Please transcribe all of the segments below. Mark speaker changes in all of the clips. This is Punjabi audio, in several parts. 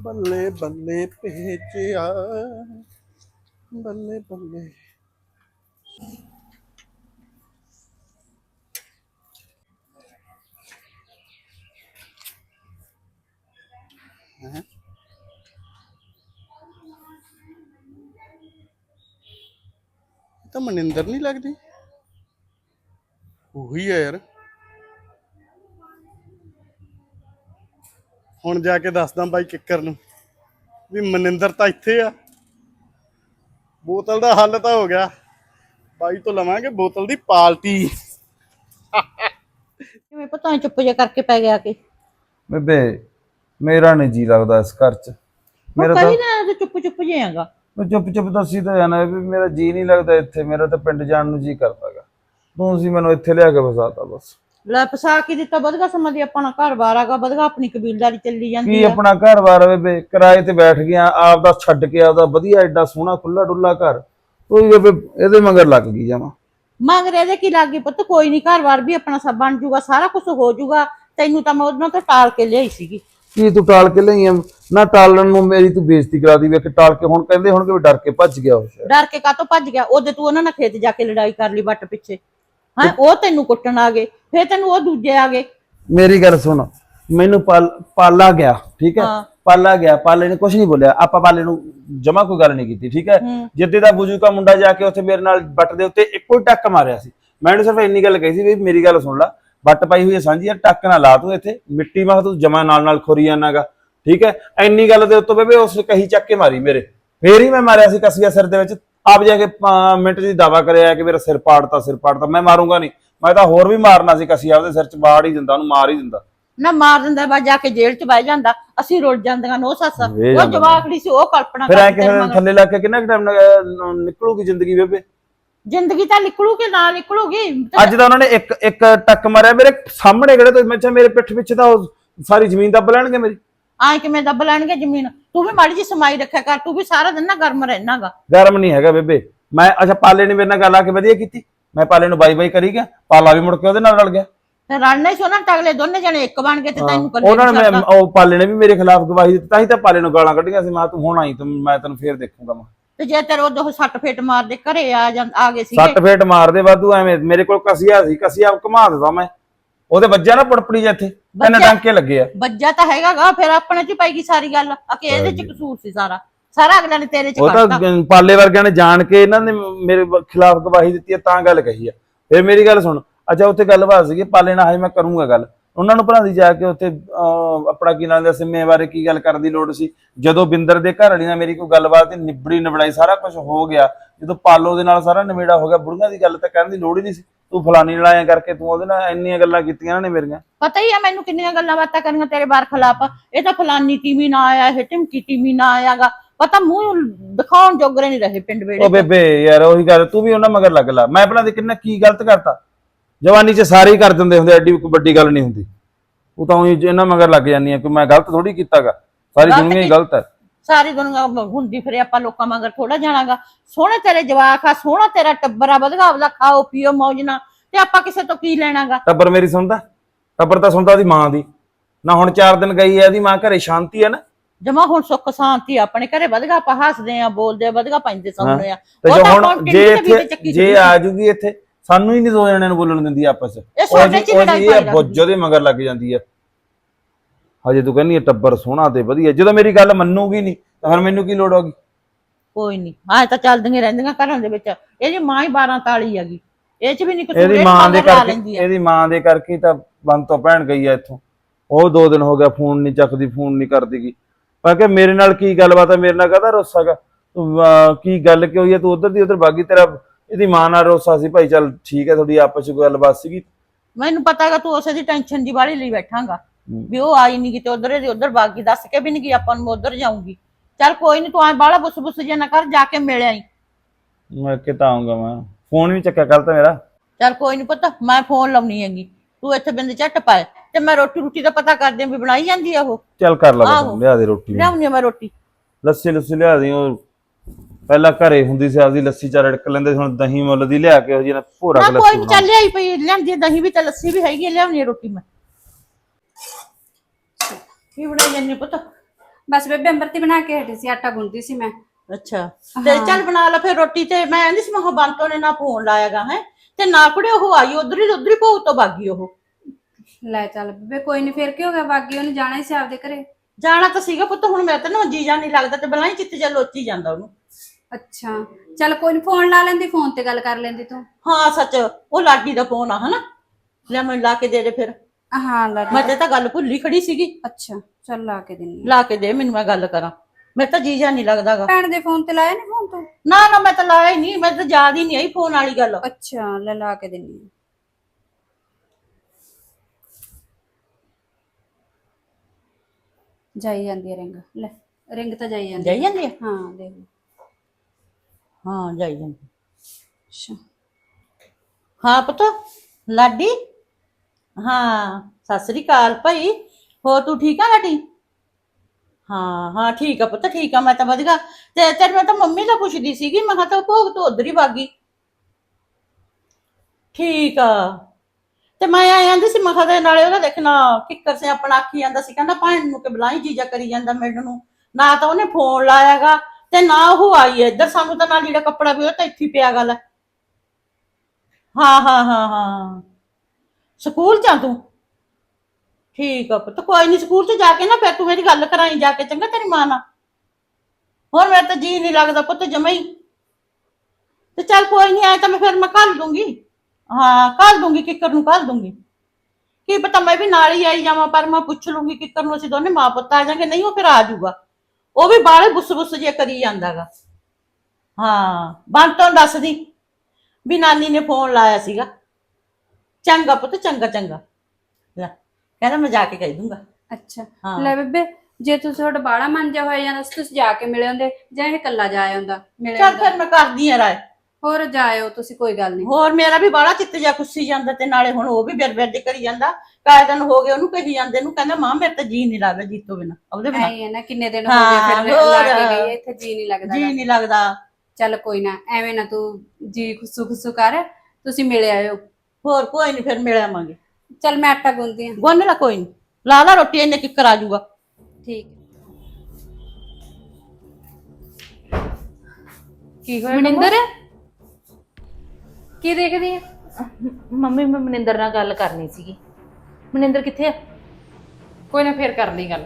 Speaker 1: ਬੱਲੇ ਬੱਲੇ ਭੇਜਿਆ। ਬੱਲੇ ਬੱਲੇ। ਹੈ ਇਹ ਤਾਂ ਮਨਿੰਦਰ ਨਹੀਂ ਲੱਗਦੀ? ਉਹੀ ਹੈ ਯਾਰ। ਹੁਣ ਜਾ ਕੇ ਦੱਸਦਾ ਬਾਈ ਕਿੱਕਰ ਨੂੰ ਵੀ ਮਨਿੰਦਰ ਤਾਂ ਇੱਥੇ ਆ। ਬੋਤਲ ਦਾ ਹੱਲ ਤਾਂ ਹੋ ਗਿਆ। ਬਾਈ ਤੋਂ ਲਵਾਂਗੇ ਬੋਤਲ ਦੀ ਪਾਲਟੀ।
Speaker 2: ਕਿਵੇਂ ਪਤਾ ਨੀ ਚੁੱਪ ਜੇ ਕਰਕੇ ਪੈ ਗਿਆ ਕਿ?
Speaker 3: ਬੇਬੇ ਮੇਰਾ ਨਹੀਂ ਜੀ ਲੱਗਦਾ ਇਸ ਘਰ 'ਚ। ਮੇਰਾ ਤਾਂ
Speaker 2: ਕਹੀ ਨਾ ਤੇ ਚੁੱਪ ਚੁੱਪ ਜੇ ਆਂਗਾ
Speaker 3: ਮੈਂ ਚੁੱਪ ਚੁੱਪ ਦੱਸੀ ਤਾਂ ਜਾਣਾ ਵੀ ਮੇਰਾ ਜੀ ਨਹੀਂ ਲੱਗਦਾ ਇੱਥੇ। ਮੇਰਾ ਤਾਂ ਪਿੰਡ ਜਾਣ ਨੂੰ ਜੀ ਕਰਦਾਗਾ। ਤੂੰ ਸੀ ਮੈਨੂੰ ਇੱਥੇ ਲਿਆ ਕੇ ਫਸਾਤਾ ਬਸ।
Speaker 2: ਲੈ ਪਸਾ ਕੇ ਦਿੱਤਾ ਵਧਗਾ ਸਮਾਂ ਦੀ ਆਪਣਾ ਘਰ-ਬਾਰ ਆਗਾ ਵਧਗਾ ਆਪਣੀ ਕਬੀਲਦਾਰੀ ਚੱਲੀ ਜਾਂਦੀ
Speaker 3: ਕੀ
Speaker 2: ਆ।
Speaker 3: ਆਪਣਾ ਘਰ-ਬਾਰ ਬੇਬੇ? ਕਿਰਾਏ ਤੇ ਬੈਠ ਗਿਆ ਆਪ ਦਾ ਛੱਡ ਕੇ ਆਪਦਾ ਵਧੀਆ ਐਡਾ ਸੋਹਣਾ ਖੁੱਲਾ ਡੁੱਲਾ ਘਰ। ਤੂੰ ਬੇਬੇ ਇਹਦੇ ਮਗਰ ਲੱਗ ਗਈ ਜਾਵਾਂ
Speaker 2: ਮਗਰ ਇਹਦੇ ਕੀ ਲੱਗੀ ਪੁੱਤ? ਕੋਈ ਨਹੀਂ ਘਰ-ਬਾਰ ਵੀ ਆਪਣਾ ਸਭ ਬਣ ਜੂਗਾ ਸਾਰਾ ਕੁਝ ਹੋ ਜੂਗਾ। ਤੈਨੂੰ ਤਾਂ ਮੈਂ ਉਹਨਾਂ ਤੋਂ ਟਾਲ ਕੇ ਲਿਆਈ ਸੀਗੀ।
Speaker 3: ਕੀ ਤੂੰ ਟਾਲ ਕੇ ਲਈ ਆ? ਨਾ ਟਾਲਣ ਨੂੰ ਮੇਰੀ ਤੂੰ ਬੇਇੱਜ਼ਤੀ ਕਰਾ ਦੀ ਵੇਖ ਟਾਲ ਕੇ ਹੁਣ ਕਹਿੰਦੇ ਹੁਣ ਕਿ ਵੀ ਡਰ ਕੇ ਭੱਜ ਗਿਆ ਉਹ ਸ਼ਾਇਦ।
Speaker 2: ਡਰ ਕੇ ਕਾਤੋਂ ਭੱਜ ਗਿਆ? ਉਹਦੇ ਤੂੰ ਉਹਨਾਂ ਨਾਲ ਖੇਤ ਜਾ ਕੇ ਲੜਾਈ ਕਰ ਲਈ ਵੱਟ ਪਿੱਛੇ। ਹਾਂ ਉਹ ਤੈਨੂੰ ਕੁੱਟਣ ਆ ਗਏ ਫਿਰ ਤੈਨੂੰ ਉਹ ਦੂਜੇ ਆ ਗਏ।
Speaker 3: ਮੇਰੀ ਗੱਲ ਸੁਣ ਮੈਨੂੰ ਪਾਲ ਪਾਲਾ ਗਿਆ ਠੀਕ ਹੈ?
Speaker 2: ਹਾਂ।
Speaker 3: ਪਾਲਾ ਗਿਆ ਪਾਲੇ ਨੇ ਕੁਝ ਨਹੀਂ ਬੋਲਿਆ। ਆਪਾਂ ਪਾਲੇ ਨੂੰ ਜਮਾ ਕੋਈ ਗੱਲ ਨਹੀਂ ਕੀਤੀ ਠੀਕ ਹੈ?
Speaker 2: ਹੂੰ।
Speaker 3: ਜਿੱਦੇ ਦਾ ਬੁਜੂ ਕਾ ਮੁੰਡਾ ਜਾ ਕੇ ਉੱਥੇ ਮੇਰੇ ਨਾਲ ਬੱਟ ਦੇ ਉੱਤੇ ਇੱਕੋ ਹੀ ਟੱਕ ਮਾਰਿਆ ਸੀ। ਮੈਂ ਉਹਨੂੰ ਸਿਰਫ ਇੰਨੀ ਗੱਲ ਕਹੀ ਸੀ ਵੀ ਮੇਰੀ ਗੱਲ ਸੁਣ ਲੈ ਬੱਟ ਪਾਈ ਹੋਈ ਹੈ ਸਾਂਝੀ ਯਾਰ ਟੱਕ ਨਾ ਲਾ ਤੂੰ ਇੱਥੇ। ਮਿੱਟੀ ਮਾ ਤੂੰ ਜਮਾ ਨਾਲ ਨਾਲ ਖੋਰੀ ਜਾਣਾਗਾ ਠੀਕ ਹੈ? ਇੰਨੀ ਗੱਲ ਦੇ ਉੱਤੋਂ ਬੇਬੇ ਉਸ ਕਹੀ ਚੱਕ ਕੇ ਮਾਰੀ ਮੇਰੇ। ਫੇਰ ਹੀ ਮੈਂ ਮਾਰਿਆ ਸੀ ਕਸੀਆ ਸਿਰ ਦੇ ਵਿੱਚ ਆਪ ਜਾ ਕੇ ਮਿੰਟ ਦੀ ਦਾਵਾ ਕਰਿਆ ਕਿ ਮੇਰਾ ਸਿਰ ਪਾੜਤਾ ਸਿਰ ਪਾੜਤਾ ਮੈਂ ਮਾਰੂੰਗਾ ਨਹੀਂ। ਮੈਂ ਤਾਂ ਹੋਰ ਵੀ ਮਾਰਨਾ ਸੀ ਕਸੀਆ ਉਹਦੇ ਸਿਰ 'ਚ ਬਾੜ ਹੀ ਦਿੰਦਾ ਉਹਨੂੰ ਮਾਰ ਹੀ ਦਿੰਦਾ।
Speaker 2: ਨਾ ਮਾਰ ਦਿੰਦਾ ਬਾ ਜਾ ਕੇ ਜੇਲ੍ਹ ਚ ਬਹਿ ਜਾਂਦਾ। ਅਸੀਂ ਰੁੱਲ ਜਾਂਦੀਆਂ ਨੋ ਸੱਸ।
Speaker 3: ਵੇ
Speaker 2: ਉਹ
Speaker 3: ਜਾਂਦਾ।
Speaker 2: ਜਵਾਕੜੀ ਸੀ ਉਹ ਕਲਪਨਾ
Speaker 3: ਫਿਰ ਐ ਕਿਸੇ
Speaker 2: ਤੇਰੇ ਮਗਰ।
Speaker 3: ਥੱਲੇ ਲੱਗ ਕੇ ਕਿੰਨਾ ਟਾਈਮ ਨਿਕਲੂਗੀ ਜ਼ਿੰਦਗੀ ਬੇਬੇ?
Speaker 2: ਜ਼ਿੰਦਗੀ ਤਾਂ ਨਿਕਲੂ ਕਿ ਨਾ ਨਿਕਲੂਗੀ।
Speaker 3: ਅੱਜ ਤਾਂ ਉਹਨਾਂ ਨੇ ਇੱਕ ਇੱਕ ਟੱਕ ਮਾਰਿਆ ਮੇਰੇ ਸਾਹਮਣੇ ਕਿਹੜੇ ਤੋਂ ਮੈਂ ਕਿਹਾ ਮੇਰੇ ਪਿੱਠ ਪਿੱਛੇ ਤਾਂ ਉਹ ਸਾਰੀ ਜ਼ਮੀਨ ਦੱਬ ਲੈਣਗੇ ਮੇਰੀ।
Speaker 2: ਆਏ ਕਿਵੇਂ ਦੱਬ ਲੈਣਗੇ ਜ਼ਮੀਨ? ਤੂੰ ਵੀ ਮਾੜੀ ਜੀ ਸਮਾਈ ਰੱਖਿਆ ਕਰ ਤੂੰ ਵੀ ਸਾਰਾ ਦਿਨ ਨਾ ਗਰਮ ਰਹਿਣਾਗਾ।
Speaker 3: ਗਰਮ ਨਹੀਂ ਹੈਗਾ ਬੇਬੇ। ਮੈਂ ਅੱਛਾ ਪਾਲੇ ਨੇ ਮੇਰੇ ਨਾਲ ਗੱਲ ਆ ਕੇ ਵਧੀਆ ਕੀਤੀ। ਮੈਂ ਪਾਲੇ ਨੂੰ ਬਾਈ ਬਾਈ ਕਰੀ ਗਿਆ ਪਾਲਾ ਵੀ ਮੁੜ ਕੇ ਉਹਦੇ ਨਾਲ ਰਲ ਗਿਆ।
Speaker 2: ਫਿਰ ਰਲਣਾ ਹੀ ਸੋਨਾ ਟਗਲੇ ਦੋਨੇ ਜਣੇ ਇੱਕ ਬਣ ਗਏ ਤੇ ਤੈਨੂੰ ਕੱਲੇ
Speaker 3: ਉਹਨਾਂ ਨੇ। ਮੈਂ- ਉਹ ਪਾਲੇ ਨੇ ਵੀ ਮੇਰੇ ਖਿਲਾਫ ਗਵਾਹੀ ਦਿੱਤੀ ਤਾਂ ਹੀ ਤਾਂ ਪਾਲੇ ਨੂੰ ਗਾਲਾਂ ਕੱਢੀਆਂ ਸੀ। ਮੈਂ ਤੂੰ ਹੁਣ ਆਈ ਤੂੰ ਮੈਂ ਤੈਨੂੰ ਫੇਰ ਦੇਖੂੰਗਾ ਮੈਂ।
Speaker 2: ਤੇ ਜੇ ਤੇਰੇ ਉਹ ਸੱਟ ਫੇਟ ਮਾਰਦੇ ਘਰੇ ਆ ਜਾਂ ਆ ਗਏ ਸੀਗੇ।
Speaker 3: ਸੱਟ ਫੇਟ ਮਾਰਦੇ ਵਾਧੂ ਐਵੇਂ ਮੇਰੇ ਕੋਲ ਕਸੀਆ ਸੀ ਕਸੀਆ ਘੁਮਾ ਦਿੱਤਾ ਮੈਂ। ਉਹਦੇ ਵੱਜਿਆ ਨਾ ਪੜਪੜੀ ਜਿਹਾ ਇੱਥੇ ਇਹਨੇ
Speaker 2: ਵੱਜਿਆ?
Speaker 3: ਟਾਂਕੇ ਲੱਗੇ ਆ।
Speaker 2: ਬੱਜਾ ਤਾਂ ਹੈਗਾਗਾ ਫਿਰ ਆਪਣੇ ਚ ਪੈਗੀ ਸਾਰੀ ਗੱਲ ਆ ਕਿ ਇਹਦੇ ਚ ਕਸੂਰ ਸੀ ਸਾਰਾ। ਸਾਰਾ ਅਗਲੇ ਨੇ ਤੇਰੇ ਚ
Speaker 3: ਉਹ ਤਾਂ
Speaker 2: ਕਰਤਾ।
Speaker 3: ਗ- ਪਾਲੇ ਵਰਗਿਆਂ ਨੇ ਜਾਣ ਕੇ ਇਹਨਾਂ ਨੇ ਮੇਰੇ ਵ- ਖਿਲਾਫ ਗਵਾਹੀ ਦਿੱਤੀ ਹੈ ਤਾਂ ਗੱਲ ਕਹੀ ਆ। ਫਿਰ ਮੇਰੀ ਗੱਲ ਸੁਣ ਅੱਛਾ ਉੱਥੇ ਗੱਲਬਾਤ ਸੀਗੀ ਪਾਲੇ ਨਾਲ ਹਜੇ ਮੈਂ ਕਰੂੰਗਾ ਗੱਲ। ਉਹਨਾਂ ਨੂੰ ਭਰਾਂਦੀ ਜਾ ਕੇ ਉੱਥੇ ਅਹ, ਆਪਣਾ ਕੀ ਨਾਮ ਦਾ ਸਿੰਮੇ ਬਾਰੇ ਕੀ ਗੱਲ ਕਰਨ ਦੀ ਲੋੜ ਸੀ? ਜਦੋਂ ਬਿੰਦਰ ਦੇ ਘਰ ਵਾਲੀ ਨਾਲ ਮੇਰੀ ਕੋਈ ਗੱਲਬਾਤ ਨਹੀਂ ਨਿਬੜੀ ਨਿਬੜਾਈ ਸਾਰਾ ਕੁਝ ਹੋ ਗਿਆ। ਜਦੋਂ ਪਾਲੋ ਦੇ ਨਾਲ ਸਾਰਾ ਨਿਬੇੜਾ ਹੋ ਗਿਆ ਬੁੜੀਆਂ ਦੀ ਗੱਲ ਤਾਂ ਕਰਨ ਦੀ ਲੋੜ ਹੀ ਨਹੀਂ ਸੀ। ਤੂੰ ਫਲਾਨੀ ਨਾਲ ਆਇਆ ਕਰਕੇ ਤੂੰ ਉਹਦੇ ਨਾਲ ਇੰਨੀਆਂ ਗੱਲਾਂ ਕੀਤੀਆਂ ਨੇ ਮੇਰੀਆਂ।
Speaker 2: ਪਤਾ ਹੀ ਆ ਮੈਨੂੰ ਕਿੰਨੀਆਂ ਗੱਲਾਂ ਬਾਤਾਂ ਕਰੀਆਂ ਤੇਰੇ ਬਾਰ ਖਿਲਾਫ ਇਹ ਤਾਂ ਫਲਾਨੀ ਟੀਮੀ ਨਾ ਆਇਆ ਇਹ ਟਿਮਕੀ ਟੀਮੀ ਨਾ ਆਇਆਗਾ। ਪਤਾ ਮੂੰਹ ਦਿਖਾਉਣ ਜੋਗਰੇ ਨਹੀਂ ਰਹੇ ਪਿੰਡ ਵੇੜੇ
Speaker 3: ਉਹ ਬੇਬੇ ਯਾਰ ਉਹੀ ਗੱਲ ਤੂੰ ਵੀ ਉਹਨਾਂ ਮਗਰ ਲੱਗ ਲਾ। ਮੈਂ ਆਪਣਾ ਦੇ ਕਿੰਨਾ ਕੀ ਗਲਤ ਕਰਤਾ। ਜਵਾਨੀ 'ਚ ਸਾਰੇ ਹੀ ਕਰ ਦਿੰਦੇ ਹੁੰਦੇ ਐਡੀ ਕੋਈ ਵੱਡੀ ਗੱਲ ਨਹੀਂ ਹੁੰਦੀ। ਉਹ ਤਾਂ ਉਹੀ ਇਹਨਾਂ ਮਗਰ ਲੱਗ ਜਾਂਦੀ ਆ ਕਿ ਮੈਂ ਗਲਤ ਥੋੜੀ ਕੀਤਾਗਾ। ਸਾਰੀ ਦੁਨੀਆ ਹੀ ਗਲਤ ਹੈ
Speaker 2: ਸਾਰੀ ਦੁਨੀਆ ਹੁੰਦੀ ਫਿਰੇ ਆਪਾਂ ਲੋਕਾਂ ਮਗਰ ਥੋੜਾ ਜਾਣਾਗਾ। ਸੋਹਣੇ ਤੇਰੇ ਜਵਾਕ ਆ ਸੋਹਣਾ ਤੇਰਾ ਟੱਬਰ ਆ ਵਧਗਾ ਆਪਦਾ ਖਾਓ ਪੀਓ ਮੌਜ ਨਾਲ। ਤੇ ਆਪਾਂ ਕਿਸੇ ਤੋਂ ਕੀ ਲੈਣਾਗਾ?
Speaker 3: ਟੱਬਰ ਮੇਰੀ ਸੁਣਦਾ? ਟੱਬਰ ਤਾਂ ਸੁਣਦਾ ਉਹਦੀ ਮਾਂ ਦੀ। ਨਾ ਹੁਣ 4 ਦਿਨ ਗਈ ਹੈ ਇਹਦੀ ਮਾਂ ਘਰੇ ਸ਼ਾਂਤੀ ਹੈ ਨਾ?
Speaker 2: ਜਮਾ ਹੁਣ ਸੁੱਖ ਸ਼ਾਂਤੀ ਆ ਆਪਣੇ ਘਰੇ ਵਧਗਾ ਆਪਾਂ ਹੱਸਦੇ ਆ ਬੋਲਦੇ ਆ ਵਧਗਾ ਪੈਂਦੇ ਸੌਂਦੇ ਆ।
Speaker 3: ਤੇ
Speaker 2: ਉਹ
Speaker 3: ਜੇ
Speaker 2: ਤਾਂ
Speaker 3: ਹੁਣ ਜੇ
Speaker 2: ਤੇ
Speaker 3: ਇੱਥੇ
Speaker 2: ਚੱਕੀ
Speaker 3: ਜੇ ਆ। ਜੂਗੀ ਇੱਥੇ ਸਾਨੂੰ ਹੀ ਨਹੀਂ ਦੋ ਜਣਿਆਂ ਨੂੰ ਬੋਲਣ ਦਿੰਦੀ ਆਪਸ। 'ਚ
Speaker 2: ਇਹ ਸਾਡੇ ਚ ਲੜਾਈ ਪਾਈ
Speaker 3: ਜੀ ਬੁੱਝੋ ਦੇ ਮਗਰ ਲੱਗ ਜਾਂਦੀ ਹੈ ਹਜੇ ਤੂੰ ਕਹਿੰਦੀ ਹੈ ਟੱਬਰ ਸੋਹਣਾ ਤੇ ਵਧੀਆ ਜਦੋਂ ਮੇਰੀ ਗੱਲ ਮੰਨੂਗੀ ਨਹੀਂ ਤਾਂ ਫਿਰ ਮੈਨੂੰ ਕੀ ਲੋੜ ਹੋਗੀ?
Speaker 2: ਕੋਈ ਨਹੀਂ ਆਏ ਤਾਂ ਚੱਲਦੀਆਂ ਰਹਿੰਦੀਆਂ ਘਰਾਂ ਦੇ ਵਿੱਚ ਇਹਦੀ ਮਾਂ ਹੀ 12 ਤਾਲੀ ਹੈਗੀ ਇਹ ਚ ਵੀ ਨਹੀਂ ਕਸੂਰ
Speaker 3: ਇਹਦੀ
Speaker 2: ਇਹ
Speaker 3: ਮਾਂ ਦੇ ਕਰਕੇ
Speaker 2: ਆ।
Speaker 3: ਇਹਦੀ ਮਾਂ ਦੇ ਕਰਕੇ ਹੀ ਤਾਂ ਬੰਦ ਤੋਂ ਭੈਣ ਗਈ ਆ ਇੱਥੋਂ। ਉਹ ਦੋ ਦਿਨ ਹੋ ਗਿਆ ਫੋਨ ਨਹੀਂ ਚੱਕਦੀ ਫੋਨ ਨਹੀਂ ਕਰਦੀਗੀ। ਮੈਂ ਕਿਹਾ ਮੇਰੇ ਨਾਲ ਕੀ ਗੱਲਬਾਤ ਹੈ ਮੇਰੇ ਨਾਲ ਕਹਦਾ ਰੋਸਾਗਾ ਕੀ ਗੱਲ ਕੀ ਹੋਈ ਹੈ ਤੂੰ ਉਧਰ ਦੀ ਉਧਰ ਬਾਗੀ ਤੇਰਾ ਇਹਦੀ ਮਾਂ ਨਾਲ ਰੋਸਾ ਸੀ ਭਾਈ ਚੱਲ ਠੀਕ ਹੈ ਤੁਹਾਡੀ ਆਪਸ ਵਿੱਚ ਗੱਲਬਾਤ ਸੀਗੀ?
Speaker 2: ਮੈਨੂੰ ਪਤਾ ਹੈਗਾ ਤੂੰ ਉਸੇ ਦੀ ਟੈਨਸ਼ਨ ਦੀ ਵਾਲੀ ਲਈ ਬੈਠਾਂਗਾ। ਵੀ ਉਹ ਆਈ ਨਹੀਂ ਕਿਤੇ ਉਧਰ ਦੀ ਉਧਰ ਬਾਗੀ ਦੱਸ ਕੇ ਵੀ ਨਹੀਂ ਗਈ ਆਪਾਂ ਨੂੰ ਉਧਰ ਜਾਊਂਗੀ। ਚੱਲ ਕੋਈ ਨਹੀਂ ਤੂੰ ਐ ਬਾਹਲਾ ਬੁੱਸ ਬੁੱਸ ਜੇ ਨਾ ਕਰ ਜਾ ਕੇ ਮਿਲ ਆਈ।
Speaker 3: ਮੈਂ ਕਿਤਾ ਆਉਂਗਾ ਮੈਂ? ਫੋਨ ਵੀ ਚੱਕਿਆ ਕੱਲ ਤਾਂ ਮੇਰਾ।
Speaker 2: ਚੱਲ ਕੋਈ ਨਹੀਂ ਪਤਾ ਮੈਂ ਫੋਨ ਲਾਉਣੀ ਹੈਗੀ। ਤੂੰ ਇੱਥੇ ਬਿੰਦ ਝੱਟ ਪਾਏ ਤੇ ਮੈਂ ਰੋਟੀ ਰੋਟੀ ਦਾ ਪਤਾ ਕਰਦੀ ਵੀ ਬਣਾਈ ਜਾਂਦੀ ਆ ਉਹ।
Speaker 3: ਚੱਲ ਕਰ ਲਾ
Speaker 2: ਆਹੋ।
Speaker 3: ਲਿਆ ਦੇ ਰੋਟੀ।
Speaker 2: ਲਿਆਉਣੀ ਆ ਮੈਂ ਰੋਟੀ।
Speaker 3: ਲੱਸੀ ਲੁੱਸੀ ਲਿਆ ਦੀ ਉਹ ਪਹਿਲਾਂ ਘਰੇ ਹੁੰਦੀ ਸੀ ਆਪਦੀ ਲੱਸੀ ਚਾ ਰੜਕ ਲੈਂਦੇ ਸੀ ਹੁਣ ਦਹੀਂ ਮੁੱਲ ਦੀ ਲਿਆ ਕੇ ਉਹ ਜੀ ਨਾ ਭੋਰਾ
Speaker 2: ਨਾ
Speaker 3: ਕੁ
Speaker 2: ਕੋਈ ਨਹੀਂ ਚੱਲ ਪਈ ਲਿਆਂਦੀ ਆ ਦਹੀਂ ਵੀ ਤੇ ਲੱਸੀ ਵੀ ਹੈਗੀ ਆ, ਲਿਆਉਣੀ ਆ ਰੋਟੀ ਮੈਂ। ਕੀ ਬਣਾਈ ਜਾਂਦੀ ਪੁੱਤ?
Speaker 4: ਬਸ ਬੇਬੇ ਅੰਬਰਤੀ ਬਣਾ ਕੇ ਹਟੀ ਸੀ ਆਟਾ ਗੁੰਨਦੀ ਸੀ ਮੈਂ।
Speaker 2: ਅੱਛਾ। ਤੇ ਚੱਲ ਬਣਾ ਲਾ ਫਿਰ ਰੋਟੀ ਤੇ। ਮੈਂ ਕਹਿੰਦੀ ਸੀ ਮੈਂ ਬੰਤੋ ਨੇ ਨਾ ਫੋਨ ਲਾਇਆਗਾ ਹੈ। ਤੇ ਨਾ ਕੁੜੇ ਉਹ ਆਈ ਉਧਰ ਹੀ ਉਧਰ ਹੀ ਭੋਗ ਤੋਂ ਬਾਗੀ ਉਹ।
Speaker 4: ਲੈ ਚੱਲ ਬੇਬੇ ਕੋਈ ਨਹੀਂ ਫੇਰ ਕੀ ਹੋ ਗਿਆ? ਬਾਗੀ ਉਹਨੇ ਜਾਣਾ ਹੀ ਸੀ ਆਪਦੇ ਘਰੇ।
Speaker 2: ਜਾਣਾ ਤਾਂ ਸੀਗਾ ਪੁੱਤ ਹੁਣ ਮੈਂ ਤਾਂ ਨਾ ਜੀਜਾ ਨਹੀਂ ਲੱਗਦਾ ਤੇ ਬਲਾਂ ਹੀ ਚਿੱਤ ਜਾ ਲੋਚੀ ਜਾਂਦਾ ਉਹਨੂੰ।
Speaker 4: ਅੱਛਾ। ਚੱਲ ਕੋਈ ਨਹੀਂ ਫੋਨ ਲਾ ਲੈਂਦੀ ਫੋਨ ਤੇ ਗੱਲ ਕਰ ਲੈਂਦੀ ਤੂੰ।
Speaker 2: ਹਾਂ ਸੱਚ। ਉਹ ਲਾਡੀ ਦਾ ਫੋਨ ਆ ਹਨਾ? ਲੈ ਮੈਨੂੰ ਲਾ ਕੇ ਦੇ ਦੇ ਫਿਰ।
Speaker 4: ਹਾਂ ਲਾ ਦੇ।
Speaker 2: ਮੈਂ ਤੇ ਤਾਂ ਗੱਲ ਭੁੱਲੀ ਖੜੀ ਸੀਗੀ।
Speaker 4: ਅੱਛਾ ਚੱਲ ਲਾ ਕੇ ਦਿੰਨੀ।
Speaker 2: ਲਾ ਕੇ ਦੇ ਮੈਨੂੰ ਮੈਂ ਗੱਲ ਕਰਾਂ। ਮੇਰੇ ਤਾਂ ਜੀਜਾ ਨਹੀਂ ਲੱਗਦਾਗਾ।
Speaker 4: ਭੈਣ ਦੇ ਫੋਨ ਤੇ ਲਾਇਆ ਨਹੀਂ ਫੋਨ ਤੂੰ?
Speaker 2: ਨਾ ਨਾ ਮੈਂ ਤਾਂ ਲਾਇਆ ਹੀ ਨਹੀਂ। ਮੈਂ ਤਾਂ ਯਾਦ ਹੀ ਨਹੀਂ ਆਈ ਫੋਨ ਵਾਲੀ ਗੱਲ।
Speaker 4: ਅੱਛਾ ਲੈ ਲਾ ਕੇ ਦਿੰਨੀ ਆਂ। ਜਾਈ ਜਾਂਦੀ ਰਿੰਗ। ਲੈ ਰਿੰਗ ਤਾਂ ਜਾਈ ਜਾਂਦੀ
Speaker 2: ਜਾਈ ਜਾਂਦੀ ਆ?
Speaker 4: ਹਾਂ ਦੇਖ ਲਓ।
Speaker 2: ਹਾਂ ਜਾਈ ਜਾਂਦੀ।
Speaker 4: ਅੱਛਾ।
Speaker 2: ਹਾਂ ਪੁੱਤ ਲਾਡੀ? ਹਾਂ, ਸਤਿ ਸ੍ਰੀ ਅਕਾਲ ਭਾਈ। ਹੋਰ ਤੂੰ ਠੀਕ ਆ ਲਾਡੀ? ਹਾਂ ਹਾਂ, ਠੀਕ ਆ ਪੁੱਤ, ਠੀਕ ਆ, ਮੈਂ ਤਾਂ ਵਧੀਆ। ਤੇ ਤੇ ਮੈਂ ਤਾਂ ਮੰਮੀ ਦਾ ਪੁੱਛਦੀ ਸੀਗੀ, ਮੈਂ ਕਿਹਾ ਤਾਂ ਭੋਗ ਤੋਂ ਉਧਰ ਹੀ ਵਾਗੀ ਠੀਕ ਆ। ਤੇ ਮੈਂ ਆਈ ਆਂਦੀ ਸੀ, ਮੈਂ ਕਿਹਾ ਨਾਲੇ ਉਹਦਾ ਦੇਖਣਾ ਕਿੱਕਰ ਸੇ ਆਪਣਾ ਆਖੀ ਜਾਂਦਾ ਸੀ, ਕਹਿੰਦਾ ਭੈਣ ਨੂੰ ਕਿ ਬੁਲਾਈ ਜੀਜਾ ਕਰੀ ਜਾਂਦਾ ਮੈਨੂੰ ਨੂੰ। ਨਾ ਤਾਂ ਉਹਨੇ ਫੋਨ ਲਾਇਆਗਾ, ਤੇ ਨਾ ਉਹ ਆਈ ਹੈ ਇੱਧਰ, ਸਾਨੂੰ ਤਾਂ ਨਾਲ ਜਿਹੜਾ ਕੱਪੜਾ ਵੀ ਉਹ ਤਾਂ ਇੱਥੇ ਪਿਆ ਗੱਲ ਹਾਂ ਹਾਂ ਹਾਂ ਹਾਂ। ਸਕੂਲ ਜਾ ਤੂੰ? ਠੀਕ ਆ ਪੁੱਤ, ਕੋਈ ਨਹੀਂ ਸਕੂਲ ਤੇ ਜਾ ਕੇ ਨਾ ਫਿਰ ਤੂੰ ਮੇਰੀ ਗੱਲ ਕਰਾਈ ਜਾ ਕੇ, ਚੰਗਾ ਤੇਰੀ ਮਾਂ ਨਾਲ। ਹੋਰ ਮੇਰਾ ਤਾਂ ਜੀ ਨਹੀਂ ਲੱਗਦਾ ਪੁੱਤ ਜਮਾ ਹੀ ਤੇ ਚੱਲ ਕੋਈ ਨਹੀਂ ਆਇਆ ਤਾਂ ਮੈਂ ਫਿਰ ਮੈਂ ਕੱਲ ਦੂੰਗੀ ਹਾਂ, ਕੱਲ ਦੂੰਗੀ ਕਿੱਕਰ ਨੂੰ ਕੱਲ ਦੂੰਗੀ ਕੀ ਪਤਾ ਮੈਂ ਵੀ ਨਾਲ ਹੀ ਆਈ ਜਾਵਾਂ, ਪਰ ਮੈਂ ਪੁੱਛ ਲੂੰਗੀ ਕਿੱਕਰ ਨੂੰ, ਅਸੀਂ ਦੋਨੇ ਮਾਂ ਪੁੱਤ ਆ ਜਾਾਂਗੇ, ਨਹੀਂ ਉਹ ਫਿਰ ਆ ਜਾਊਗਾ। ਉਹ ਵੀ ਬਾਹਲੇ ਬੁੱਸ ਬੁੱਸ ਜੇ ਕਰੀ ਜਾਂਦਾਗਾ। ਹਾਂ, ਬੰਦ ਤੋਂ ਦੱਸਦੀ ਵੀ ਨਾਨੀ ਨੇ ਫੋਨ ਲਾਇਆ ਸੀਗਾ। ਚੰਗਾ ਪੁੱਤ ਚੰਗਾ ਚੰਗਾ। ਲੈ ਕਹਿੰਦਾ ਮੈਂ ਜਾ ਕੇ ਕਹਿ ਦੂੰਗਾ।
Speaker 4: ਅੱਛਾ।
Speaker 2: ਹਾਂ।
Speaker 4: ਲੈ ਬੇਬੇ ਜੇ ਤੁਸੀਂ ਤੁਹਾਡਾ ਬਾੜਾ ਮਨ ਜਾ ਹੋਇਆ ਜਾਂਦਾ ਸੀ ਤੁਸੀਂ ਜਾ ਕੇ ਮਿਲੇ ਹੁੰਦੇ ਜਾਂ ਇਹ ਇਕੱਲਾ ਜਾ ਆਉਂਦਾ ਮਿਲੇ
Speaker 2: ਚੱਲ
Speaker 4: ਹੁੰਦਾ।
Speaker 2: ਫਿਰ ਮੈਂ ਕਰਦੀ ਆ ਰਾਏ।
Speaker 4: ਹੋਰ ਜਾਇਓ ਤੁਸੀਂ ਕੋਈ ਗੱਲ ਨਹੀਂ।
Speaker 2: ਹੋਰ ਮੇਰਾ ਵੀ ਬਾਹਲਾ ਚਿੱਤ ਜਾ ਖੁੱਸੀ ਜਾਂਦਾ ਤੇ ਨਾਲੇ ਹੁਣ ਉਹ ਵੀ ਬਿਰ ਬਿਰ ਕਰੀ ਜਾਂਦਾ। ਕਾਇ ਦਿਨ ਹੋ ਗਏ ਉਹਨੂੰ ਕਹੀ ਜਾਂਦੇ ਨੂੰ ਕਹਿੰਦਾ ਮਾਂ ਮੇਰੇ ਤਾਂ ਜੀ ਨਹੀਂ ਲੱਗਦਾ ਜੀਤੋ ਬਿਨਾ ਉਹਦੇ ਬਿਨਾ।
Speaker 4: ਐ ਨਾ ਕਿੰਨੇ ਦਿਨ ਹੋ
Speaker 2: ਹਾਂ,
Speaker 4: ਗਏ ਫਿਰ ਲਾ ਕੇ
Speaker 2: ਹੋਰ।
Speaker 4: ਗਈ ਇੱਥੇ ਜੀ ਨਹੀਂ ਲੱਗਦਾ
Speaker 2: ਜੀ
Speaker 4: ਗਾ।
Speaker 2: ਨਹੀਂ ਲੱਗਦਾ।
Speaker 4: ਚੱਲ ਕੋਈ ਨਾ ਐਵੇਂ ਨਾ ਤੂੰ ਜੀ ਖੁਸੂ ਖੁਸੂ ਕਰ ਤੁਸੀਂ ਮਿਲ ਆਇਓ।
Speaker 2: ਹੋਰ ਕੋਈ ਨਹੀਂ ਫਿਰ ਮਿਲ ਆਵਾਂਗੇ।
Speaker 4: ਚੱਲ ਮੈਂ ਆਟਾ ਗੁੰਨਦੀ ਆ।
Speaker 2: ਗੁੰਨ ਲਾ ਕੋਈ ਨਹੀਂ ਲਾ ਲਾ ਰੋਟੀ ਇੰਨੇ ਕਿੱਕਰ ਆ ਜਾਊਗਾ
Speaker 4: ਠੀਕ।
Speaker 5: ਕੀ ਹੋਇਆ
Speaker 4: ਮਨਿੰਦਰ? ਕੀ ਦੇਖਦੀ ਹੈ
Speaker 5: ਮੰਮੀ ਮੈਂ ਮਨਿੰਦਰ ਨਾਲ ਗੱਲ ਕਰਨੀ ਸੀਗੀ। ਮਨਿੰਦਰ ਕਿੱਥੇ ਆ?
Speaker 6: ਕੋਈ ਨਾ ਫੇਰ ਕਰ ਲਈ ਗੱਲ।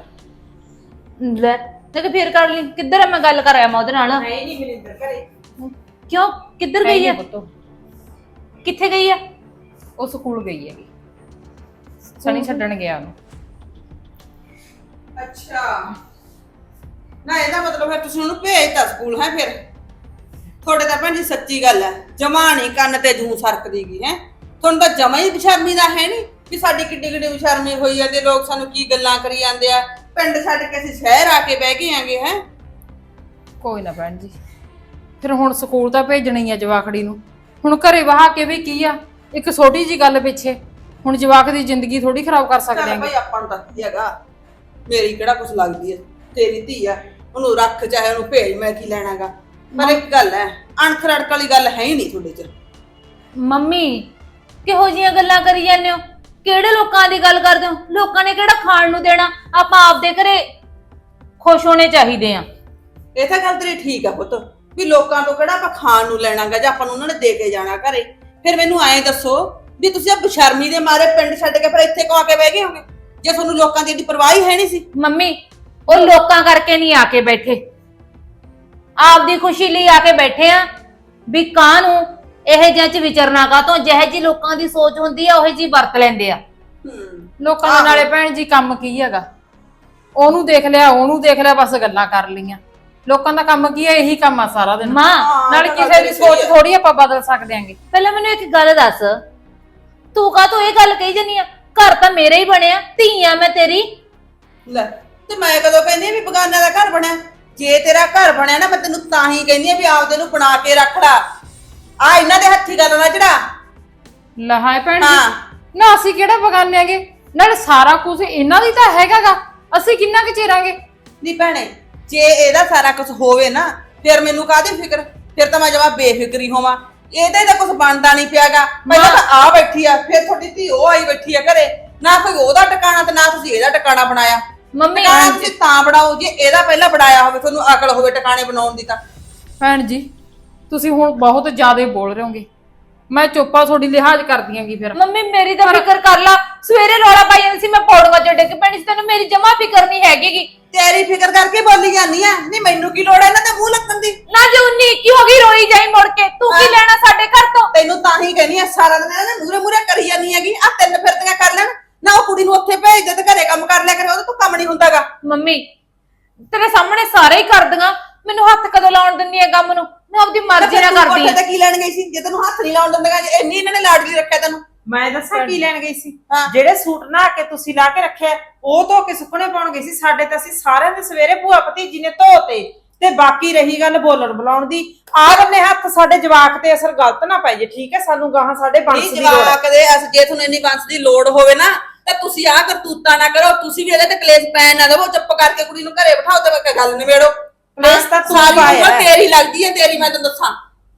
Speaker 5: ਲੈ ਤੇ ਕਿ ਫੇਰ ਕਰ ਲਈ। ਕਿੱਧਰ ਆ? ਮੈਂ ਗੱਲ ਕਰਾਇਆ ਮੈਂ ਉਹਦੇ ਨਾਲ।
Speaker 2: ਨਹੀਂ ਨਹੀਂ ਮਨਿੰਦਰ ਘਰੇ।
Speaker 5: ਕਿਉਂ? ਕਿੱਧਰ ਗਈ ਆ?
Speaker 6: ਪੁੱਤ।
Speaker 5: ਕਿੱਥੇ ਗਈ ਆ?
Speaker 6: ਉਹ ਸਕੂਲ ਗਈ ਹੈਗੀ। ਸਣੀ ਛੱਡਣ ਗਿਆ ਉਹਨੂੰ।
Speaker 7: ਅੱਛਾ। ਨਾ ਇਹਦਾ ਮਤਲਬ ਫਿਰ ਤੁਸੀਂ ਉਹਨੂੰ ਭੇਜਤਾ ਸਕੂਲ ਹੈ ਫਿਰ? ਤੁਹਾਡੇ ਤਾਂ ਭੈਣ ਜੀ ਸੱਚੀ ਗੱਲ ਹੈ ਜਮਾ ਨਹੀਂ ਕੰਨ ਤੇ ਜੂ ਸਰਕਦੀਗੀ ਹੈ? ਤੁਹਾਨੂੰ ਤਾਂ ਜਮਾ ਹੀ ਬਿਸ਼ਰਮੀ ਦਾ ਹੈ ਨਹੀਂ ਕਿ ਸਾਡੀ ਕਿੱਡੀ ਕਿੱਡੀ ਬਿਸ਼ਰਮੀ ਹੋਈ ਜਾਂਦੀ ਲੋਕ ਸਾਨੂੰ ਕੀ ਗੱਲਾਂ ਕਰੀ ਜਾਂਦੇ ਆ। ਪਿੰਡ ਛੱਡ ਕੇ ਅਸੀਂ ਸ਼ਹਿਰ ਆ ਕੇ ਬਹਿ ਗਏ ਆਂਗੇ ਹੈ?
Speaker 6: ਕੋਈ ਨਾ ਭੈਣ ਜੀ। ਫਿਰ ਹੁਣ ਸਕੂਲ ਤਾਂ ਭੇਜਣਾ ਹੀ ਆ ਜਵਾਖੜੀ ਨੂੰ। ਹੁਣ ਘਰੇ ਵਹਾ ਕੇ ਵੀ ਕੀ ਆ? ਇੱਕ ਛੋਟੀ ਜੀ ਗੱਲ ਪਿੱਛੇ ਹੁਣ ਜਵਾਕ ਦੀ ਜ਼ਿੰਦਗੀ ਥੋੜੀ ਖਰਾਬ ਕਰ ਸਕਦੇ
Speaker 7: ਚੱਲ
Speaker 6: ਆਂਗੇ
Speaker 7: ਭਾਈ ਆਪਾਂ ਨੂੰ ਤਾਂ ਕੀ ਹੈਗਾ? ਮੇਰੀ ਕਿਹੜਾ ਕੁਛ ਲੱਗਦੀ ਹੈ? ਤੇਰੀ ਧੀ ਆ ਉਹਨੂੰ ਰੱਖ ਚਾਹੇ ਉਹਨੂੰ ਭੇਜ ਮੈਂ ਕੀ ਲੈਣਾਗਾ? ਪਰ ਇੱਕ ਗੱਲ ਹੈ ਅਣਖ ਰੜਕ ਵਾਲੀ ਗੱਲ ਹੈ ਹੀ ਨਹੀਂ ਤੁਹਾਡੇ 'ਚ।
Speaker 5: ਮੰਮੀ ਕਿਹੋ ਜੀਆਂ ਗੱਲਾਂ ਕਰੀ ਜਾਂਦੇ ਹੋ? ਕਿਹੜੇ ਲੋਕਾਂ ਦੀ ਗੱਲ ਕਰਦੇ ਹੋ? ਲੋਕਾਂ ਨੇ ਕਿਹੜਾ ਖਾਣ ਨੂੰ ਦੇਣਾ? ਆਪਾਂ ਆਪਦੇ ਘਰੇ ਖੁਸ਼ ਹੋਣੇ ਚਾਹੀਦੇ ਆ
Speaker 7: ਇਹ ਤਾਂ ਗੱਲ ਤੇਰੀ ਠੀਕ ਆ ਪੁੱਤ ਵੀ ਲੋਕਾਂ ਤੋਂ ਕਿਹੜਾ ਆਪਾਂ ਖਾਣ ਨੂੰ ਲੈਣਾਗਾ ਜਾਂ ਆਪਾਂ ਨੂੰ ਉਹਨਾਂ ਨੇ ਦੇ ਕੇ ਜਾਣਾ ਘਰੇ? ਫਿਰ ਮੈਨੂੰ ਐਂ ਦੱਸੋ ਵੀ ਤੁਸੀਂ ਆ ਬਸ਼ਰਮੀ ਦੇ ਮਾਰੇ ਪਿੰਡ ਛੱਡ ਕੇ ਫਿਰ ਇੱਥੇ ਆ ਕੇ ਬਹਿ ਗਏ ਹੋਗੇ? ਜੇ ਤੁਹਾਨੂੰ ਲੋਕਾਂ ਦੀ ਏਡੀ ਪਰਵਾਹ ਹੀ ਹੈ ਨਹੀਂ ਸੀ।
Speaker 5: ਮੰਮੀ ਉਹ ਲੋਕਾਂ ਕਰਕੇ ਨਹੀਂ ਆ ਕੇ ਬੈਠੇ। ਆਪਦੀ ਖੁਸ਼ੀ ਲਈ ਆ ਕੇ ਬੈਠੇ ਆ ਵੀ ਕਾਂ ਨੂੰ ਇਹ ਜਿਹਾ ਚ ਵਿਚਰਨਾ ਕਾ ਤੋਂ ਜਿਹੇ ਜੀ ਲੋਕਾਂ ਦੀ ਸੋਚ ਹੁੰਦੀ ਆ ਉਹ ਜੀ ਵਰਤ ਲੈਂਦੇ ਆ।
Speaker 6: ਲੋਕਾਂ ਦੇ ਨਾਲੇ ਭੈਣ ਜੀ ਕੰਮ ਕੀ ਹੈਗਾ? ਉਹਨੂੰ ਦੇਖ ਲਿਆ ਉਹਨੂੰ ਦੇਖ ਲਿਆ ਬਸ ਗੱਲਾਂ ਕਰ ਲਈਆਂ। ਲੋਕਾਂ ਦਾ ਕੰਮ ਕੀ ਹੈ? ਇਹੀ ਕੰਮ ਆ ਸਾਰਾ ਦਿਨ।
Speaker 5: ਮਾਂ
Speaker 6: ਨਾਲੇ ਕਿਸੇ ਦੀ ਸੋਚ। ਥੋੜੀ ਆਪਾਂ ਬਦਲ ਸਕਦੇ ਆਂਗੇ।
Speaker 5: ਪਹਿਲਾਂ ਮੈਨੂੰ ਇੱਕ ਗੱਲ ਦੱਸ। ਤੂੰ ਕਾ ਤੂੰ ਇਹ ਗੱਲ ਕਹੀ ਜੰਨੀ ਆ? ਘਰ ਤਾਂ ਮੇਰਾ ਹੀ ਬਣਿਆ ਧੀਆ ਮੈਂ ਤੇਰੀ।
Speaker 7: ਲੈ ਤੇ ਮੈਂ ਕਦੋਂ ਕਹਿੰਦੀ ਆ ਵੀ ਬਗਾਨਾ ਦਾ ਘਰ ਬਣਿਆ? ਜੇ ਤੇਰਾ ਘਰ ਬਣਿਆ ਨਾ ਮੈਂ ਤੈਨੂੰ ਤਾਂ ਹੀ ਕਹਿੰਦੀ ਆ ਵੀ ਆਪਦੇ ਨੂੰ ਬਣਾ ਕੇ ਰੱਖ ਲਾ। ਆ ਇਹਨਾਂ ਦੇ ਹੱਥੀ ਗੱਲ ਨਾ ਚੜਾ।
Speaker 6: ਲਹਾਏ ਭੈਣ
Speaker 7: ਹਾਂ।
Speaker 6: ਜੀ ਨਾ ਅਸੀਂ ਕਿਹੜਾ ਬਗਾਨੇ ਆਂਗੇ? ਨਾਲੇ ਸਾਰਾ ਕੁਝ ਇਹਨਾਂ ਦੀ ਤਾਂ ਹੈਗਾਗਾ। ਅਸੀਂ ਕਿੰਨਾ ਕੁ ਚਿਰਾਂਗੇ
Speaker 7: ਨਹੀਂ ਭੈਣੇ ਜੇ ਇਹਦਾ ਸਾਰਾ ਕੁਝ ਹੋਵੇ ਨਾ ਫਿਰ ਮੈਨੂੰ ਕਾਹਦੀ ਫਿਕਰ? ਫਿਰ ਤਾਂ ਮੈਂ ਜਵਾਬ ਬੇਫਿਕਰੀ ਹੋਵਾਂ। ਇਹਦਾ ਤਾਂ ਕੁਝ ਬਣਦਾ ਨਹੀਂ ਪਿਆਗਾ। ਪਹਿਲਾਂ ਤਾਂ ਆ ਬੈਠੀ ਆ ਫਿਰ ਤੁਹਾਡੀ ਧੀ ਉਹ ਆਈ ਬੈਠੀ ਆ ਘਰੇ। ਨਾ ਕੋਈ ਉਹਦਾ ਟਿਕਾਣਾ ਤੇ ਨਾ ਤੁਸੀਂ ਇਹਦਾ ਟਿਕਾਣਾ ਬਣਾਇਆ।
Speaker 5: ਮੰਮੀ
Speaker 7: ਟਿਕਾਣਾ ਤੁਸੀਂ ਤਾਂ ਬਣਾਓ ਜੇ ਇਹਦਾ ਪਹਿਲਾਂ ਬਣਾਇਆ ਹੋਵੇ ਤੁਹਾਨੂੰ ਅਕਲ ਹੋਵੇ ਟਿਕਾਣੇ ਬਣਾਉਣ ਦੀ ਤਾਂ।
Speaker 6: ਭੈਣ ਜੀ ਤੁਸੀਂ ਹੁਣ ਬਹੁਤ ਜ਼ਿਆਦਾ ਬੋਲ ਰਹੇ ਹੋਗੇ। ਮੈਂ ਚੋਪਾ ਤੁਹਾਡੀ ਲਿਹਾਜ਼ ਕਰਦੀ ਆਂਗੀ ਫਿਰ।
Speaker 5: ਮੰਮੀ ਮੇਰੀ ਤਾਂ ਫਿਕਰ ਕਰ ਲਾ। ਸਵੇਰੇ ਰੌਲਾ ਪਾਈ ਜਾਂਦੀ ਸੀ ਮੈਂ ਪੌੜੀਆਂ ਚ ਡਿੱਗ ਪੈਣੀ ਸੀ ਤੈਨੂੰ ਮੇਰੀ ਜਮਾ ਫਿਕਰ ਨਹੀਂ ਹੈਗੀਗੀ।
Speaker 7: ਤੇਰੀ ਫਿਕਰ ਕਰਕੇ ਬੋਲੀ ਜਾਂਦੀ ਆ। ਨਹੀਂ ਮੈਨੂੰ ਕੀ ਲੋੜ ਹੈ ਇਹਨਾਂ ਦੇ ਮੂੰਹ ਲੱਗਣ ਦੀ?
Speaker 5: ਨਾ ਜੇ ਉਨੀ ਕੀ ਹੋ ਗਈ ਰੋਈ ਜਾਈ ਮੁੜ ਕੇ। ਤੂੰ ਕੀ
Speaker 7: ਹਾਂ।
Speaker 5: ਲੈਣਾ ਸਾਡੇ ਘਰ ਤੋਂ?
Speaker 7: ਤੈਨੂੰ ਤਾਂ ਹੀ ਕਹਿੰਦੀ ਆ ਸਾਰਾ ਦਿਨ ਇਹਨਾਂ ਮੂਰੇ ਮੂਰੇ ਕਰੀ ਜਾਂਦੀ ਹੈਗੀ। ਆ ਤਿੰਨ ਫਿਰਤੀਆਂ ਕਰ ਲੈਣ। ਨਾ ਉਹ ਕੁੜੀ ਨੂੰ ਉੱਥੇ ਭੇਜ ਦੇ ਤੇ ਘਰੇ ਕੰਮ ਕਰ ਲਿਆ ਕਰੇ ਉਹਦਾ ਤੋਂ ਕੰਮ ਨਹੀਂ ਹੁੰਦਾਗਾ।
Speaker 5: ਮੰਮੀ ਤੇਰੇ ਸਾਹਮਣੇ ਸਾਰੇ ਹੀ ਕਰਦੀਆਂ। ਮੈਨੂੰ ਹੱਥ ਕਦੋਂ ਲਾਉਣ ਦਿੰਦੀ ਹੈ ਕੰਮ ਨੂੰ? ਮੈਂ ਆਪਦੀ ਮਰਜ਼ੀ ਨਾਲ ਕਰਦੀ ਹਾਂ
Speaker 7: ਤੇ ਕੀ ਲੈਣ ਗਈ ਸੀ? ਜੇ ਤੈਨੂੰ ਹੱਥ ਨਹੀਂ ਲਾਉਣ ਦਿੰਦੇਗਾ ਜੇ ਇੰਨੀ ਇਹਨਾਂ ਨੇ ਲਾਡਲੀ ਰੱਖਿਆ ਤੈਨੂੰ।
Speaker 8: ਮੈਂ ਦੱਸਾਂ ਕੀ ਲੈਣ ਗਈ ਸੀ?
Speaker 7: ਹਾਂ।
Speaker 8: ਜਿਹੜੇ ਸੂਟ ਨਾ ਕੇ ਤੁਸੀਂ ਲਾ ਕੇ ਰੱਖਿਆ ਉਹ ਧੋ ਕੇ ਸੁੱਕਣੇ ਪਾਉਣ ਗਈ ਸੀ। ਸਾਡੇ ਤਾਂ ਅਸੀਂ ਸਾਰਿਆਂ ਦੇ ਸਵੇਰੇ ਭੂਆ ਭਤੀਜੀ ਨੇ ਧੋਤੇ ਤੇ ਬਾਕੀ ਰਹੀ ਗੱਲ ਬੋਲਣ ਬੁਲਾਉਣ ਦੀ। ਆ ਬੰਨੇ ਹੱਥ ਸਾਡੇ ਜਵਾਕ ਤੇ ਅਸਰ ਗਲਤ ਨਾ ਪੈ ਜੇ ਠੀਕ ਹੈ? ਸਾਨੂੰ ਗਾਹਾਂ ਸਾਡੇ ਬੰਸ ਦੀ ਲੋੜ ਹੈ
Speaker 7: ਜਵਾਕ ਦੇ ਅਸ ਜੇ ਤੁਹਾਨੂੰ ਇੰਨੀ ਬੰਸ ਦੀ ਲੋੜ ਹੋਵੇ ਨਾ ਤਾਂ ਤੁਸੀਂ ਆਹ ਕਰਤੂਤਾਂ ਨਾ ਕਰੋ। ਤੁਸੀਂ ਵੀ ਇਹਦੇ ਤੇ ਕਲੇਸ਼ ਪੈਣ ਨਾ ਦੇਵੋ ਚੁੱਪ ਕਰਕੇ ਕੁੜੀ ਨੂੰ ਘਰੇ ਬਿਠਾਓ ਤੇ ਮੈਂ ਗੱਲ ਨਿਬੇੜੋ।
Speaker 8: ਕਲੇਸ਼ ਤਾਂ ਤੂੰ
Speaker 7: ਸਾਰੀ
Speaker 8: ਪਾਇਆ
Speaker 7: ਉਮਰ
Speaker 8: ਹੈ।
Speaker 7: ਤੇਰੀ ਲੱਗਦੀ ਹੈ ਤੇਰੀ ਮੈਂ ਤੈਨੂੰ ਦੱਸਾਂ।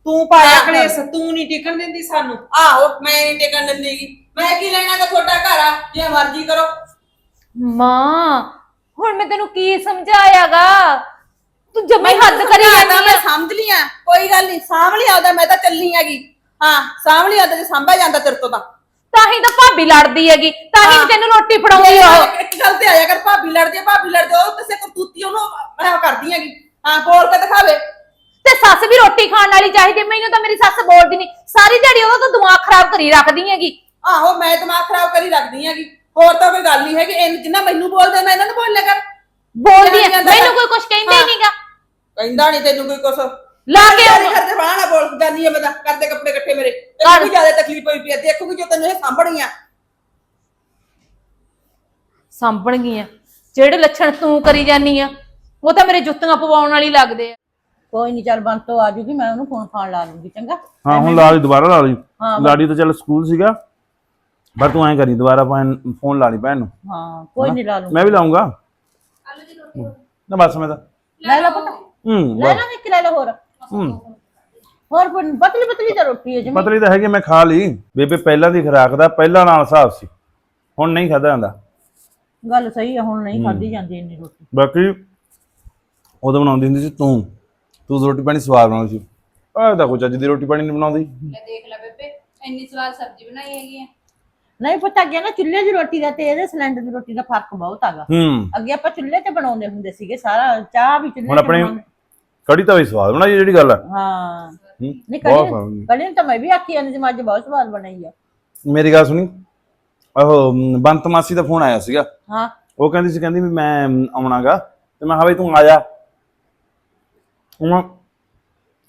Speaker 8: ਤੂੰ ਪਾਇਆ
Speaker 7: ਹਾਂ।
Speaker 8: ਕਲੇਸ਼ ਤੂੰ ਨਹੀਂ ਟਿਕਣ ਦਿੰਦੀ ਸਾਨੂੰ।
Speaker 7: ਆਹੋ ਮੈਂ ਨਹੀਂ ਟਿਕਣ ਦਿੰਦੀਗੀ ਮੈਂ ਕੀ ਲੈਣਾ ਤਾਂ ਤੁਹਾਡਾ ਘਰ ਆ? ਜੇ ਮਰਜ਼ੀ ਕਰੋ।
Speaker 5: ਮਾਂ ਹੁਣ ਮੈਂ ਤੈਨੂੰ ਕੀ ਸਮਝਾਇਆਗਾ? ਤੂੰ ਜਮੇ ਹੱਦ ਕਰੀ ਜਾਂਦੀ
Speaker 7: ਮੈਂ ਸਮਝ ਲਿਆ ਕੋਈ ਗੱਲ ਨਹੀਂ ਸਾਂਭ ਲਿਆ ਉਹਦਾ ਮੈਂ ਤਾਂ ਚੱਲਣੀ ਹੈਗੀ। ਹਾਂ ਸਾਂਭ ਲਿਆ ਤੇ ਸਾਂਭਿਆ ਜਾਂਦਾ ਤੇਰੇ ਤੋਂ ਤਾਂ।
Speaker 5: ਤਾਂ ਹੀ ਤਾਂ ਭਾਬੀ ਲੜਦੀ ਹੈਗੀ ਤਾਂ ਹੀ
Speaker 7: ਹਾਂ।
Speaker 5: ਤੈਨੂੰ ਰੋਟੀ ਫੜਾਉਂਦੀ ਉਹ।
Speaker 7: ਇੱਕ ਗੱਲ ਤੇ ਆਇਆ ਕਰ ਭਾਬੀ ਲੜਦੀ ਆ ਭਾਬੀ ਲੜਦੀ ਉਹ ਕਿਸੇ ਕਰਤੂਤੀ ਉਹਨੂੰ ਮੈਂ ਕਰਦੀ ਹੈਗੀ। ਹਾਂ ਬੋਲ ਕੇ ਦਿਖਾਵੇ।
Speaker 5: ਤੇ ਸੱਸ ਵੀ ਰੋਟੀ ਖਾਣ ਵਾਲੀ ਚਾਹੀਦੀ ਮੈਨੂੰ ਤਾਂ ਮੇਰੀ ਸੱਸ ਬੋਲਦੀ ਨਹੀਂ ਸਾਰੀ ਦਿਹਾੜੀ ਉਹਦਾ ਤਾਂ ਦਿਮਾਗ ਖਰਾਬ ਕਰੀ ਰੱਖਦੀ ਹੈਗੀ।
Speaker 7: ਆਹੋ ਮੈਂ ਦਿਮਾਗ ਖਰਾਬ ਕਰੀ ਰੱਖਦੀ ਹੈਗੀ। ਹੋਰ ਤਾਂ ਕੋਈ ਗੱਲ ਨਹੀਂ ਹੈਗੀ ਇਹ ਜਿੰਨਾ ਮੈਨੂੰ ਬੋਲਦੇ ਮੈਂ ਇਹਨਾਂ ਨੂੰ ਬੋਲ ਲਿਆ ਕਰ।
Speaker 5: ਬੋਲਦੀ ਹੈ ਮੈਨੂੰ ਕੋਈ ਕੁਝ ਕਹਿੰਦਾ ਹੀ। ਨਹੀਂਗਾ।
Speaker 7: ਕਹਿੰਦਾ ਨਹੀਂ ਤੈਨੂੰ ਕੋਈ ਕੁਛ।
Speaker 5: ਲਾ ਕੇ
Speaker 7: ਮੇਰੇ ਘਰ ਦੇ ਬਾਹਰ ਨਾ ਬੋਲ ਜਾਂਦੀ ਹੈ ਮੈਂ ਤਾਂ ਕਰਦੇ ਕੱਪੜੇ ਇਕੱਠੇ ਮੇਰੇ। ਤੈਨੂੰ ਵੀ ਜ਼ਿਆਦਾ ਤਕਲੀਫ ਹੋਈ ਪਈ ਹੈ ਦੇਖੂਗੀ ਜੋ ਤੈਨੂੰ ਇਹ ਸਾਂਭਣੀ ਆ
Speaker 5: ਸਾਂਭਣ ਗਈਆਂ ਜਿਹੜੇ ਲੱਛਣ ਤੂੰ ਕਰੀ ਜਾਨੀ ਆ ਉਹ ਤਾਂ ਮੇਰੇ ਜੁੱਤੀਆਂ ਪਵਾਉਣ ਵਾਲੀ ਲੱਗਦੇ ਆ।
Speaker 2: ਕੋਈ ਨਹੀਂ ਚੱਲ ਬੰਦ ਤੋਂ ਆ ਜੂਗੀ ਮੈਂ ਉਹਨੂੰ ਫੋਨ ਫਾਨ ਲਾ ਲੂੰਗੀ ਚੰਗਾ।
Speaker 3: ਹਾਂ ਹੁਣ ਲਾ ਲਈ ਦੁਬਾਰਾ ਲਾ ਲਈ।
Speaker 2: ਹਾਂ,
Speaker 3: ਲਾੜੀ ਤਾਂ ਚੱਲ ਸਕੂਲ ਸੀਗਾ। ਪਰ ਤੂੰ ਐਂ ਕਰੀ ਦੁਬਾਰਾ ਫੋਨ ਲਾ ਲਈ ਭੈਣ ਨੂੰ।
Speaker 2: ਹਾਂ ਕੋਈ ਨਹੀਂ ਲਾ ਲੂੰਗੀ
Speaker 3: ਮੈਂ ਵੀ ਲਾਉਂਗਾ ਨਾ ਬਸ ਮੈਂ ਤਾਂ
Speaker 2: ਲੈ ਲਾ ਪੁੱਤ।
Speaker 3: ਹੂੰ
Speaker 2: ਲੈ ਲਾ ਇੱਕ ਲੈ ਲਾ ਹੋਰ।
Speaker 3: ਹੂੰ।
Speaker 2: ਹੋਰ ਪਤਲੀ ਪਤਲੀ ਤਾਂ ਰੋਟੀ ਹੈ ਜਮੀ
Speaker 3: ਪਤਲੀ ਤਾਂ ਹੈਗੀ ਮੈਂ ਖਾ ਲਈ। ਬੇਬੇ ਪਹਿਲਾਂ ਦੀ ਖੁਰਾਕ ਦਾ ਪਹਿਲਾਂ ਨਾਲ ਹਿਸਾਬ ਸੀ। ਹੁਣ ਨਹੀਂ ਖਾਦਾ ਜਾਂਦਾ।
Speaker 2: ਗੱਲ ਸਹੀ ਹੈ ਹੁਣ ਨਹੀਂ ਖਾਧੀ ਜਾਂਦੀ ਇੰਨੀ ਰੋਟੀ।
Speaker 3: ਬਾਕੀ ਉਦੋਂ ਬਣਾਉਂਦੀ ਹੁੰਦੀ ਸੀ ਤੂੰ ਤੂੰ ਰੋਟੀ ਪਾਣੀ ਸਵਾਦ ਬਣਾਉਂਦੀ ਸੀ। ਆਹ ਤਾਂ ਕੋਈ ਚੱਜ ਦੀ ਰੋਟੀ ਪਾਣੀ ਨਹੀਂ ਬਣਾਉਂਦੀ।
Speaker 4: ਲੈ ਦੇਖ ਲੈ ਬੇਬੇ ਇੰਨੀ ਸਵਾਦ ਸਬਜ਼ੀ ਬਣਾਈ ਹੈਗੀ ਆ।
Speaker 2: ਨਹੀਂ ਪਤਾ ਅੱਗੇ ਨਾ ਚੁੱਲ੍ਹੇ ਦੀ ਰੋਟੀ ਦਾ ਤੇ ਇਹਦੇ ਸਿਲੰਡਰ ਦੀ ਰੋਟੀ ਦਾ ਫ਼ਰਕ ਬਹੁਤ ਹੈਗਾ।
Speaker 3: ਹੂੰ।
Speaker 2: ਅੱਗੇ ਆਪਾਂ ਚੁੱਲ੍ਹੇ ਤੇ ਬਣਾਉਂਦੇ ਹੁੰਦੇ ਸੀਗੇ ਸਾਰਾ ਚਾਹ ਵੀ ਚੁੱਲ੍ਹੇ
Speaker 3: ਹੁਣ
Speaker 2: ਤੇ
Speaker 3: ਆਪਣੇ
Speaker 2: ਬਣਾਉਂਦੇ।
Speaker 3: ਕੜੀ ਤਾਂ ਵੀ ਸਵਾਦ ਬਣਾਈ ਹੈ ਜਿਹੜੀ ਗੱਲ ਹੈ
Speaker 2: ਹਾਂ।
Speaker 3: ਹੂੰ,
Speaker 2: ਨਹੀਂ
Speaker 3: ਬਹੁਤ
Speaker 2: ਕੜੀ। ਕੜੀ ਨੂੰ ਤਾਂ ਮੈਂ ਵੀ ਆਖੀ ਜਾਂਦੀ ਸੀ ਮੈਂ ਅੱਜ ਬਹੁਤ ਸਵਾਦ ਬਣਾਈ ਆ।
Speaker 3: ਮੇਰੀ ਗੱਲ ਸੁਣੀ। ਉਹ ਮ, ਬੰਤ ਮਾਸੀ ਦਾ ਫੋਨ ਆਇਆ ਸੀਗਾ।
Speaker 2: ਹਾਂ।
Speaker 3: ਉਹ ਕਹਿੰਦੀ ਸੀ ਕਹਿੰਦੀ ਵੀ ਮੈਂ ਮ, ਆਉਣਾਗਾ। ਤੇ ਮੈਂ ਕਿਹਾ ਬਈ ਤੂੰ ਆ ਜਾ। ਉਹ